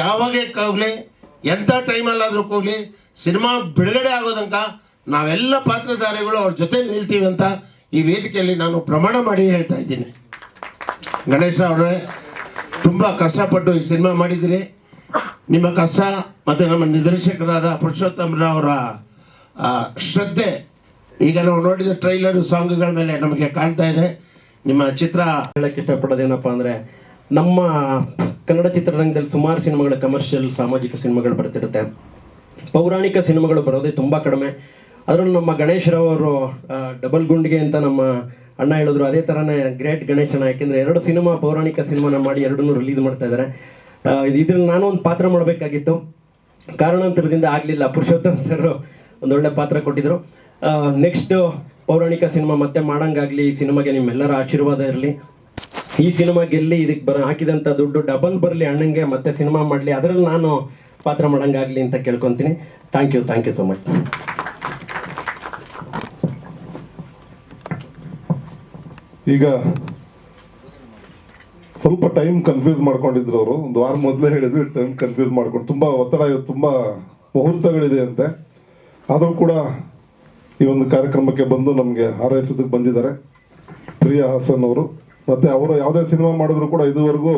S12: ಯಾವಾಗಕ್ಕಾಗಲಿ ಎಂಥ ಟೈಮಲ್ಲಾದರೂ ಹೋಗಲಿ, ಸಿನಿಮಾ ಬಿಡುಗಡೆ ಆಗೋದಂಕ ನಾವೆಲ್ಲ ಪಾತ್ರಧಾರಿಗಳು ಅವ್ರ ಜೊತೆ ನಿಲ್ತೀವಿ ಅಂತ ಈ ವೇದಿಕೆಯಲ್ಲಿ ನಾನು ಪ್ರಮಾಣ ಮಾಡಿ ಹೇಳ್ತಾ ಇದ್ದೀನಿ. ಗಣೇಶ ಅವರೇ, ತುಂಬ ಕಷ್ಟಪಟ್ಟು ಈ ಸಿನಿಮಾ ಮಾಡಿದಿರಿ ನಿಮ್ಮ ಕಷ್ಟ ಮತ್ತು ನಮ್ಮ ನಿರ್ದೇಶಕರಾದ ಪುರುಷೋತ್ತಮ್ ಅವರ ಶ್ರದ್ಧೆ, ಈಗ ನಾವು ನೋಡಿದ ಟ್ರೈಲರ್ ಸಾಂಗ್ಗಳ ಮೇಲೆ ನಮಗೆ ಕಾಣ್ತಾ ಇದೆ. ನಿಮ್ಮ ಚಿತ್ರ
S13: ಹೇಳಕ್ಕೆ ಇಷ್ಟಪಡೋದೇನಪ್ಪ ಅಂದರೆ, ನಮ್ಮ ಕನ್ನಡ ಚಿತ್ರರಂಗದಲ್ಲಿ ಸುಮಾರು ಸಿನಿಮಾಗಳು ಕಮರ್ಷಿಯಲ್ ಸಾಮಾಜಿಕ ಸಿನಿಮಾಗಳು ಬರ್ತಿರುತ್ತೆ. ಪೌರಾಣಿಕ ಸಿನಿಮಾಗಳು ಬರೋದೇ ತುಂಬ ಕಡಿಮೆ. ಅದರಲ್ಲೂ ನಮ್ಮ ಗಣೇಶ್ರವರು ಡಬಲ್ ಗುಂಡಿಗೆ ಅಂತ ನಮ್ಮ ಅಣ್ಣ ಹೇಳಿದ್ರು. ಅದೇ ಥರನೇ ಗ್ರೇಟ್ ಗಣೇಶನ ಯಾಕೆಂದರೆ ಎರಡು ಸಿನಿಮಾ, ಪೌರಾಣಿಕ ಸಿನಿಮಾನ ಮಾಡಿ ಎರಡನ್ನೂ ರಿಲೀಸ್ ಮಾಡ್ತಾ ಇದ್ದಾರೆ ಇದ್ರಲ್ಲಿ ನಾನು ಒಂದು ಪಾತ್ರ ಮಾಡಬೇಕಾಗಿತ್ತು. ಕಾರಣಾಂತರದಿಂದ ಆಗಲಿಲ್ಲ. ಪುರುಷೋತ್ತಮ್ ಸರ್ ಒಂದೊಳ್ಳೆ ಪಾತ್ರ ಕೊಟ್ಟಿದ್ದರು ನೆಕ್ಸ್ಟ್ ಪೌರಾಣಿಕ ಸಿನಿಮಾ ಮತ್ತೆ ಮಾಡೋಂಗಾಗಲಿ, ಈ ಸಿನಿಮಾಗೆ ನಿಮ್ಮೆಲ್ಲರ ಆಶೀರ್ವಾದ ಇರಲಿ. ಈ ಸಿನಿಮಾ ಗೆಲ್ಲಿ ಇದಕ್ಕೆ ಬರ ಹಾಕಿದಂಥ ದುಡ್ಡು ಡಬಲ್ ಬರಲಿ ಅಣ್ಣಂಗೆ, ಮತ್ತೆ ಸಿನಿಮಾ ಮಾಡಲಿ. ಅದರಲ್ಲಿ ನಾನು ಪಾತ್ರ ಮಾಡೋಂಗಾಗಲಿ ಅಂತ ಕೇಳ್ಕೊತೀನಿ. Thank you thank you so much
S2: ಈಗ ಸ್ವಲ್ಪ ಟೈಮ್ ಕನ್ಫ್ಯೂಸ್ ಮಾಡ್ಕೊಂಡಿದ್ರು ಅವರು. ಒಂದು ವಾರ ಮೊದಲೇ ಹೇಳಿದ್ವಿ ಟೈಮ್ ಕನ್ಫ್ಯೂಸ್ ಮಾಡ್ಕೊಂಡು. ತುಂಬ ಒತ್ತಡ ತುಂಬ ಮುಹೂರ್ತಗಳಿದೆ ಅಂತೆ. ಆದರೂ ಕೂಡ ಈ ಒಂದು ಕಾರ್ಯಕ್ರಮಕ್ಕೆ ಬಂದು ನಮಗೆ ಹಾರೈಸೋದಕ್ಕೆ ಬಂದಿದ್ದಾರೆ ಪ್ರಿಯಾ ಹಾಸನ್ ಅವರು. ಮತ್ತು ಅವರು ಯಾವುದೇ ಸಿನಿಮಾ ಮಾಡಿದ್ರು ಕೂಡ ಇದುವರೆಗೂ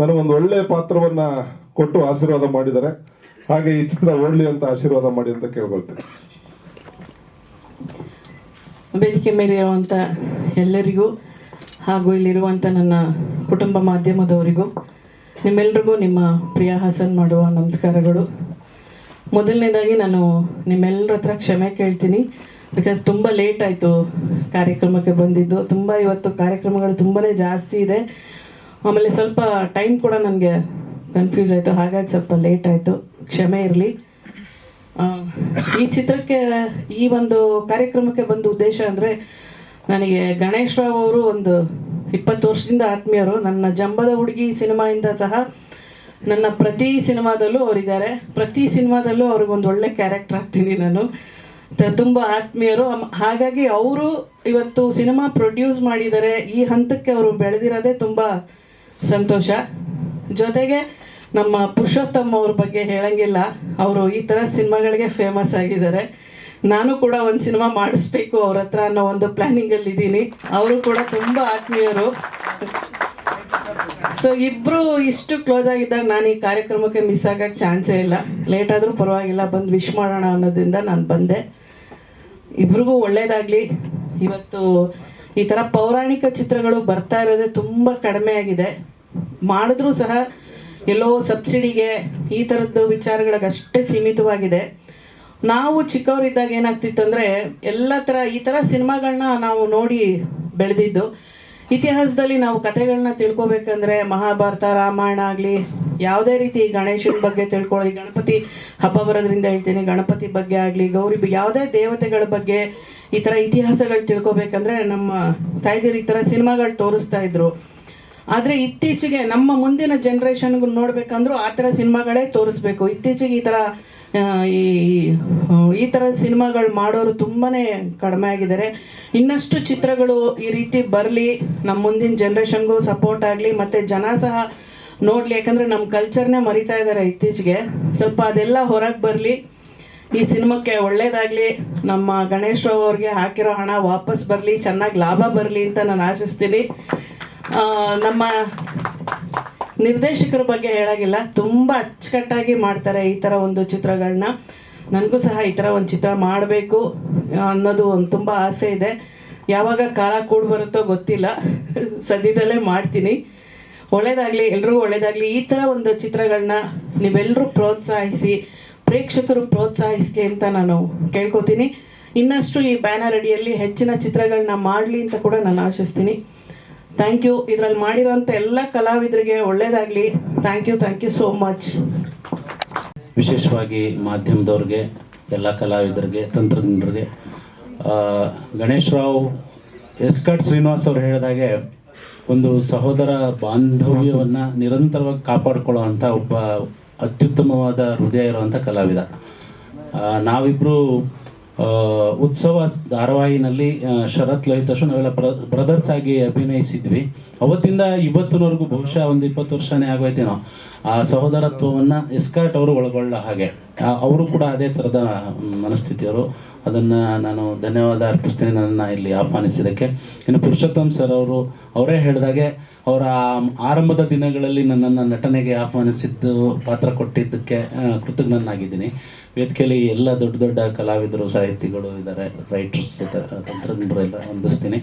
S2: ನನಗೊಂದು ಒಳ್ಳೆಯ ಪಾತ್ರವನ್ನು ಕೊಟ್ಟು ಆಶೀರ್ವಾದ ಮಾಡಿದ್ದಾರೆ. ಹಾಗೆ ಈ ಚಿತ್ರ ಓಡಲಿ ಅಂತ ಆಶೀರ್ವಾದ ಮಾಡಿ ಅಂತ ಕೇಳ್ಕೊಳ್ತೇನೆ.
S14: ವೇದಿಕೆ ಮೇಲೆ ಇರುವಂಥ ಎಲ್ಲರಿಗೂ ಹಾಗೂ ಇಲ್ಲಿರುವಂಥ ನನ್ನ ಕುಟುಂಬ ಮಾಧ್ಯಮದವರಿಗೂ, ನಿಮ್ಮೆಲ್ರಿಗೂ ನಿಮ್ಮ ಪ್ರಿಯ ಹಾಸನ್ ಮಾಡುವ ನಮಸ್ಕಾರಗಳು. ಮೊದಲನೇದಾಗಿ ನಾನು ನಿಮ್ಮೆಲ್ಲರ ಹತ್ರ ಕ್ಷಮೆ ಕೇಳ್ತೀನಿ ಬಿಕಾಸ್ ತುಂಬ ಲೇಟ್ ಆಯಿತು ಕಾರ್ಯಕ್ರಮಕ್ಕೆ ಬಂದಿದ್ದು. ತುಂಬ ಇವತ್ತು ಕಾರ್ಯಕ್ರಮಗಳು ತುಂಬಾ ಜಾಸ್ತಿ ಇದೆ. ಆಮೇಲೆ ಸ್ವಲ್ಪ ಟೈಮ್ ಕೂಡ ನನಗೆ ಕನ್ಫ್ಯೂಸ್ ಆಯಿತು. ಹಾಗಾಗಿ ಸ್ವಲ್ಪ ಲೇಟ್ ಆಯಿತು. ಕ್ಷಮೆ ಇರಲಿ. ಈ ಚಿತ್ರಕ್ಕೆ, ಈ ಒಂದು ಕಾರ್ಯಕ್ರಮಕ್ಕೆ ಬಂದ ಉದ್ದೇಶ ಅಂದರೆ ನನಗೆ ಗಣೇಶ್ ರಾವ್ ಅವರು ಒಂದು ಇಪ್ಪತ್ತು ವರ್ಷದಿಂದ ಆತ್ಮೀಯರು. ನನ್ನ ಜಂಬದ ಹುಡುಗಿ ಸಿನಿಮಾಯಿಂದ ಸಹ ನನ್ನ ಪ್ರತಿ ಸಿನಿಮಾದಲ್ಲೂ ಅವರಿದ್ದಾರೆ. ಪ್ರತಿ ಸಿನಿಮಾದಲ್ಲೂ ಅವ್ರಿಗೊಂದು ಒಳ್ಳೆ ಕ್ಯಾರೆಕ್ಟರ್ ಆಗ್ತೀನಿ ನಾನು. ತುಂಬ ಆತ್ಮೀಯರು. ಹಾಗಾಗಿ ಅವರು ಇವತ್ತು ಸಿನಿಮಾ ಪ್ರೊಡ್ಯೂಸ್ ಮಾಡಿದ್ದಾರೆ ಈ ಹಂತಕ್ಕೆ ಅವರು ಬೆಳೆದಿರೋದೇ ತುಂಬ ಸಂತೋಷ. ಜೊತೆಗೆ ನಮ್ಮ ಪುರುಷೋತ್ತಮ್ ಅವ್ರ ಬಗ್ಗೆ ಹೇಳಂಗಿಲ್ಲ. ಅವರು ಈ ಥರ ಸಿನಿಮಾಗಳಿಗೆ ಫೇಮಸ್ ಆಗಿದ್ದಾರೆ. ನಾನು ಕೂಡ ಒಂದು ಸಿನಿಮಾ ಮಾಡಿಸ್ಬೇಕು ಅವ್ರ ಹತ್ರ ಅನ್ನೋ ಒಂದು ಪ್ಲ್ಯಾನಿಂಗಲ್ಲಿ ಇದ್ದೀನಿ. ಅವರು ಕೂಡ ತುಂಬ ಆತ್ಮೀಯರು. ಸೊ ಇಬ್ರು ಇಷ್ಟು ಕ್ಲೋಸ್ ಆಗಿದ್ದಾಗ ನಾನು ಈ ಕಾರ್ಯಕ್ರಮಕ್ಕೆ ಮಿಸ್ ಆಗೋಕ್ಕೆ ಚಾನ್ಸೇ ಇಲ್ಲ. ಲೇಟ್ ಆದರೂ ಪರವಾಗಿಲ್ಲ, ಬಂದು ವಿಶ್ ಮಾಡೋಣ ಅನ್ನೋದ್ರಿಂದ ನಾನು ಬಂದೆ. ಇಬ್ರಿಗೂ ಒಳ್ಳೇದಾಗಲಿ. ಇವತ್ತು ಈ ಥರ ಪೌರಾಣಿಕ ಚಿತ್ರಗಳು ಬರ್ತಾ ಇರೋದೇ ತುಂಬ ಕಡಿಮೆ ಆಗಿದೆ. ಮಾಡಿದ್ರೂ ಸಹ ಎಲ್ಲೋ ಸಬ್ಸಿಡಿಗೆ ಈ ಥರದ್ದು ವಿಚಾರಗಳಿಗೆ ಅಷ್ಟೇ ಸೀಮಿತವಾಗಿದೆ. ನಾವು ಚಿಕ್ಕವರಿದ್ದಾಗ ಏನಾಗ್ತಿತ್ತು ಅಂದರೆ ಎಲ್ಲ ಥರ ಈ ಥರ ಸಿನಿಮಾಗಳನ್ನ ನಾವು ನೋಡಿ ಬೆಳೆದಿದ್ದು. ಇತಿಹಾಸದಲ್ಲಿ ನಾವು ಕಥೆಗಳನ್ನ ತಿಳ್ಕೊಬೇಕಂದ್ರೆ ಮಹಾಭಾರತ, ರಾಮಾಯಣ ಆಗಲಿ, ಯಾವುದೇ ರೀತಿ ಗಣೇಶನ ಬಗ್ಗೆ ತಿಳ್ಕೊಳ್ಳಿ, ಗಣಪತಿ ಹಬ್ಬ ಬರೋದ್ರಿಂದ ಹೇಳ್ತೀನಿ, ಗಣಪತಿ ಬಗ್ಗೆ ಆಗಲಿ, ಗೌರಿ ಯಾವುದೇ ದೇವತೆಗಳ ಬಗ್ಗೆ ಈ ಥರ ಇತಿಹಾಸಗಳು ತಿಳ್ಕೊಬೇಕಂದ್ರೆ ನಮ್ಮ ತಾಯಿದಿರು ಈ ಥರ ಸಿನಿಮಾಗಳು ತೋರಿಸ್ತಾ ಇದ್ರು. ಆದರೆ ಇತ್ತೀಚೆಗೆ ನಮ್ಮ ಮುಂದಿನ ಜನ್ರೇಷನ್ಗೂ ನೋಡ್ಬೇಕಂದ್ರೂ ಆ ಥರ ಸಿನಿಮಾಗಳೇ ತೋರಿಸ್ಬೇಕು. ಇತ್ತೀಚೆಗೆ ಈ ಥರ ಈ ಈ ಥರ ಸಿನಿಮಾಗಳು ಮಾಡೋರು ತುಂಬಾ ಕಡಿಮೆ ಆಗಿದ್ದಾರೆ. ಇನ್ನಷ್ಟು ಚಿತ್ರಗಳು ಈ ರೀತಿ ಬರಲಿ ನಮ್ಮ ಮುಂದಿನ ಜನ್ರೇಷನ್ಗೂ ಸಪೋರ್ಟ್ ಆಗಲಿ, ಮತ್ತು ಜನ ಸಹ ನೋಡಲಿ, ಯಾಕಂದರೆ ನಮ್ಮ ಕಲ್ಚರ್ನೇ ಮರಿತಾ ಇದ್ದಾರೆ ಇತ್ತೀಚೆಗೆ. ಸ್ವಲ್ಪ ಅದೆಲ್ಲ ಹೊರಗೆ ಬರಲಿ, ಈ ಸಿನಿಮಾಕ್ಕೆ ಒಳ್ಳೇದಾಗಲಿ, ನಮ್ಮ ಗಣೇಶ್ ರಾವ್ ಅವ್ರಿಗೆ ಹಾಕಿರೋ ಹಣ ವಾಪಸ್ ಬರಲಿ, ಚೆನ್ನಾಗಿ ಲಾಭ ಬರಲಿ ಅಂತ ನಾನು ಆಶಿಸ್ತೀನಿ. ನಮ್ಮ ನಿರ್ದೇಶಕರ ಬಗ್ಗೆ ಹೇಳಾಗಿಲ್ಲ ತುಂಬ ಅಚ್ಚುಕಟ್ಟಾಗಿ ಮಾಡ್ತಾರೆ ಈ ಥರ ಒಂದು ಚಿತ್ರಗಳನ್ನ ನನಗೂ ಸಹ ಈ ಥರ ಒಂದು ಚಿತ್ರ ಮಾಡಬೇಕು ಅನ್ನೋದು ಒಂದು ತುಂಬ ಆಸೆ ಇದೆ. ಯಾವಾಗ ಕಾಲ ಕೂಡಿ ಬರುತ್ತೋ ಗೊತ್ತಿಲ್ಲ. ಸದ್ಯದಲ್ಲೇ ಮಾಡ್ತೀನಿ. ಒಳ್ಳೇದಾಗಲಿ ಎಲ್ಲರೂ ಒಳ್ಳೇದಾಗಲಿ. ಈ ಥರ ಒಂದು ಚಿತ್ರಗಳನ್ನ ನೀವೆಲ್ಲರೂ ಪ್ರೋತ್ಸಾಹಿಸಿ, ಪ್ರೇಕ್ಷಕರು ಪ್ರೋತ್ಸಾಹಿಸಲಿ ಅಂತ ನಾನು ಕೇಳ್ಕೊತೀನಿ. ಇನ್ನಷ್ಟು ಈ ಬ್ಯಾನರ್ ಅಡಿಯಲ್ಲಿ ಹೆಚ್ಚಿನ ಚಿತ್ರಗಳನ್ನ ಮಾಡಲಿ ಅಂತ ಕೂಡ ನಾನು ಆಶಿಸ್ತೀನಿ. ಥ್ಯಾಂಕ್ ಯು ಇದರಲ್ಲಿ ಮಾಡಿರೋಂಥ ಎಲ್ಲ ಕಲಾವಿದರಿಗೆ ಒಳ್ಳೇದಾಗಲಿ. Thank you thank you so much
S15: ವಿಶೇಷವಾಗಿ ಮಾಧ್ಯಮದವ್ರಿಗೆ, ಎಲ್ಲ ಕಲಾವಿದರಿಗೆ, ತಂತ್ರಜ್ಞರಿಗೆ ಗಣೇಶ್ ರಾವ್, ಎಸ್ಕಾಟ್ ಶ್ರೀನಿವಾಸ್ ಅವರು ಹೇಳಿದಾಗೆ ಒಂದು ಸಹೋದರ ಬಾಂಧವ್ಯವನ್ನು ನಿರಂತರವಾಗಿ ಕಾಪಾಡಿಕೊಳ್ಳೋ ಅಂಥ ಒಬ್ಬ ಅತ್ಯುತ್ತಮವಾದ ಹೃದಯ ಇರುವಂಥ ಕಲಾವಿದ. ನಾವಿಬ್ಬರು ಉತ್ಸವ ಧಾರಾವಾಹಿನಲ್ಲಿ ಶರತ್ ಲೋಹಿತಶು ನಾವೆಲ್ಲ ಪ್ರ ಬ್ರದರ್ಸ್ ಆಗಿ ಅಭಿನಯಿಸಿದ್ವಿ. ಅವತ್ತಿಂದ ಇವತ್ತಿನವರೆಗೂ ಬಹುಶಃ ಒಂದು ಇಪ್ಪತ್ತು ವರ್ಷನೇ ಆಗೋಯ್ತೇನೋ. ಆ ಸಹೋದರತ್ವವನ್ನು ಎಸ್ಕಾಟ್ ಅವರು ಒಳಗೊಳ್ಳ ಹಾಗೆ. ಅವರು ಕೂಡ ಅದೇ ಥರದ ಮನಸ್ಥಿತಿಯವರು. ಅದನ್ನು ನಾನು ಧನ್ಯವಾದ ಅರ್ಪಿಸ್ತೀನಿ ನನ್ನ ಇಲ್ಲಿ ಆಹ್ವಾನಿಸಿದ್ದಕ್ಕೆ. ಇನ್ನು ಪುರುಷೋತ್ತಮ್ ಸರ್ ಅವರು, ಅವರೇ ಹೇಳಿದಾಗೆ, ಅವರ ಆರಂಭದ ದಿನಗಳಲ್ಲಿ ನನ್ನನ್ನು ನಟನೆಗೆ ಆಹ್ವಾನಿಸಿದ್ದು, ಪಾತ್ರ ಕೊಟ್ಟಿದ್ದಕ್ಕೆ ಕೃತಜ್ಞನಾಗಿದ್ದೀನಿ. ವೇದಿಕೆಯಲ್ಲಿ ಎಲ್ಲ ದೊಡ್ಡ ದೊಡ್ಡ ಕಲಾವಿದರು ಸಾಹಿತಿಗಳು ಇದ್ದಾರೆ ರೈಟರ್ಸ್ ತಂತ್ರಜ್ಞರು ಎಲ್ಲ ವಂದಿಸ್ತೀನಿ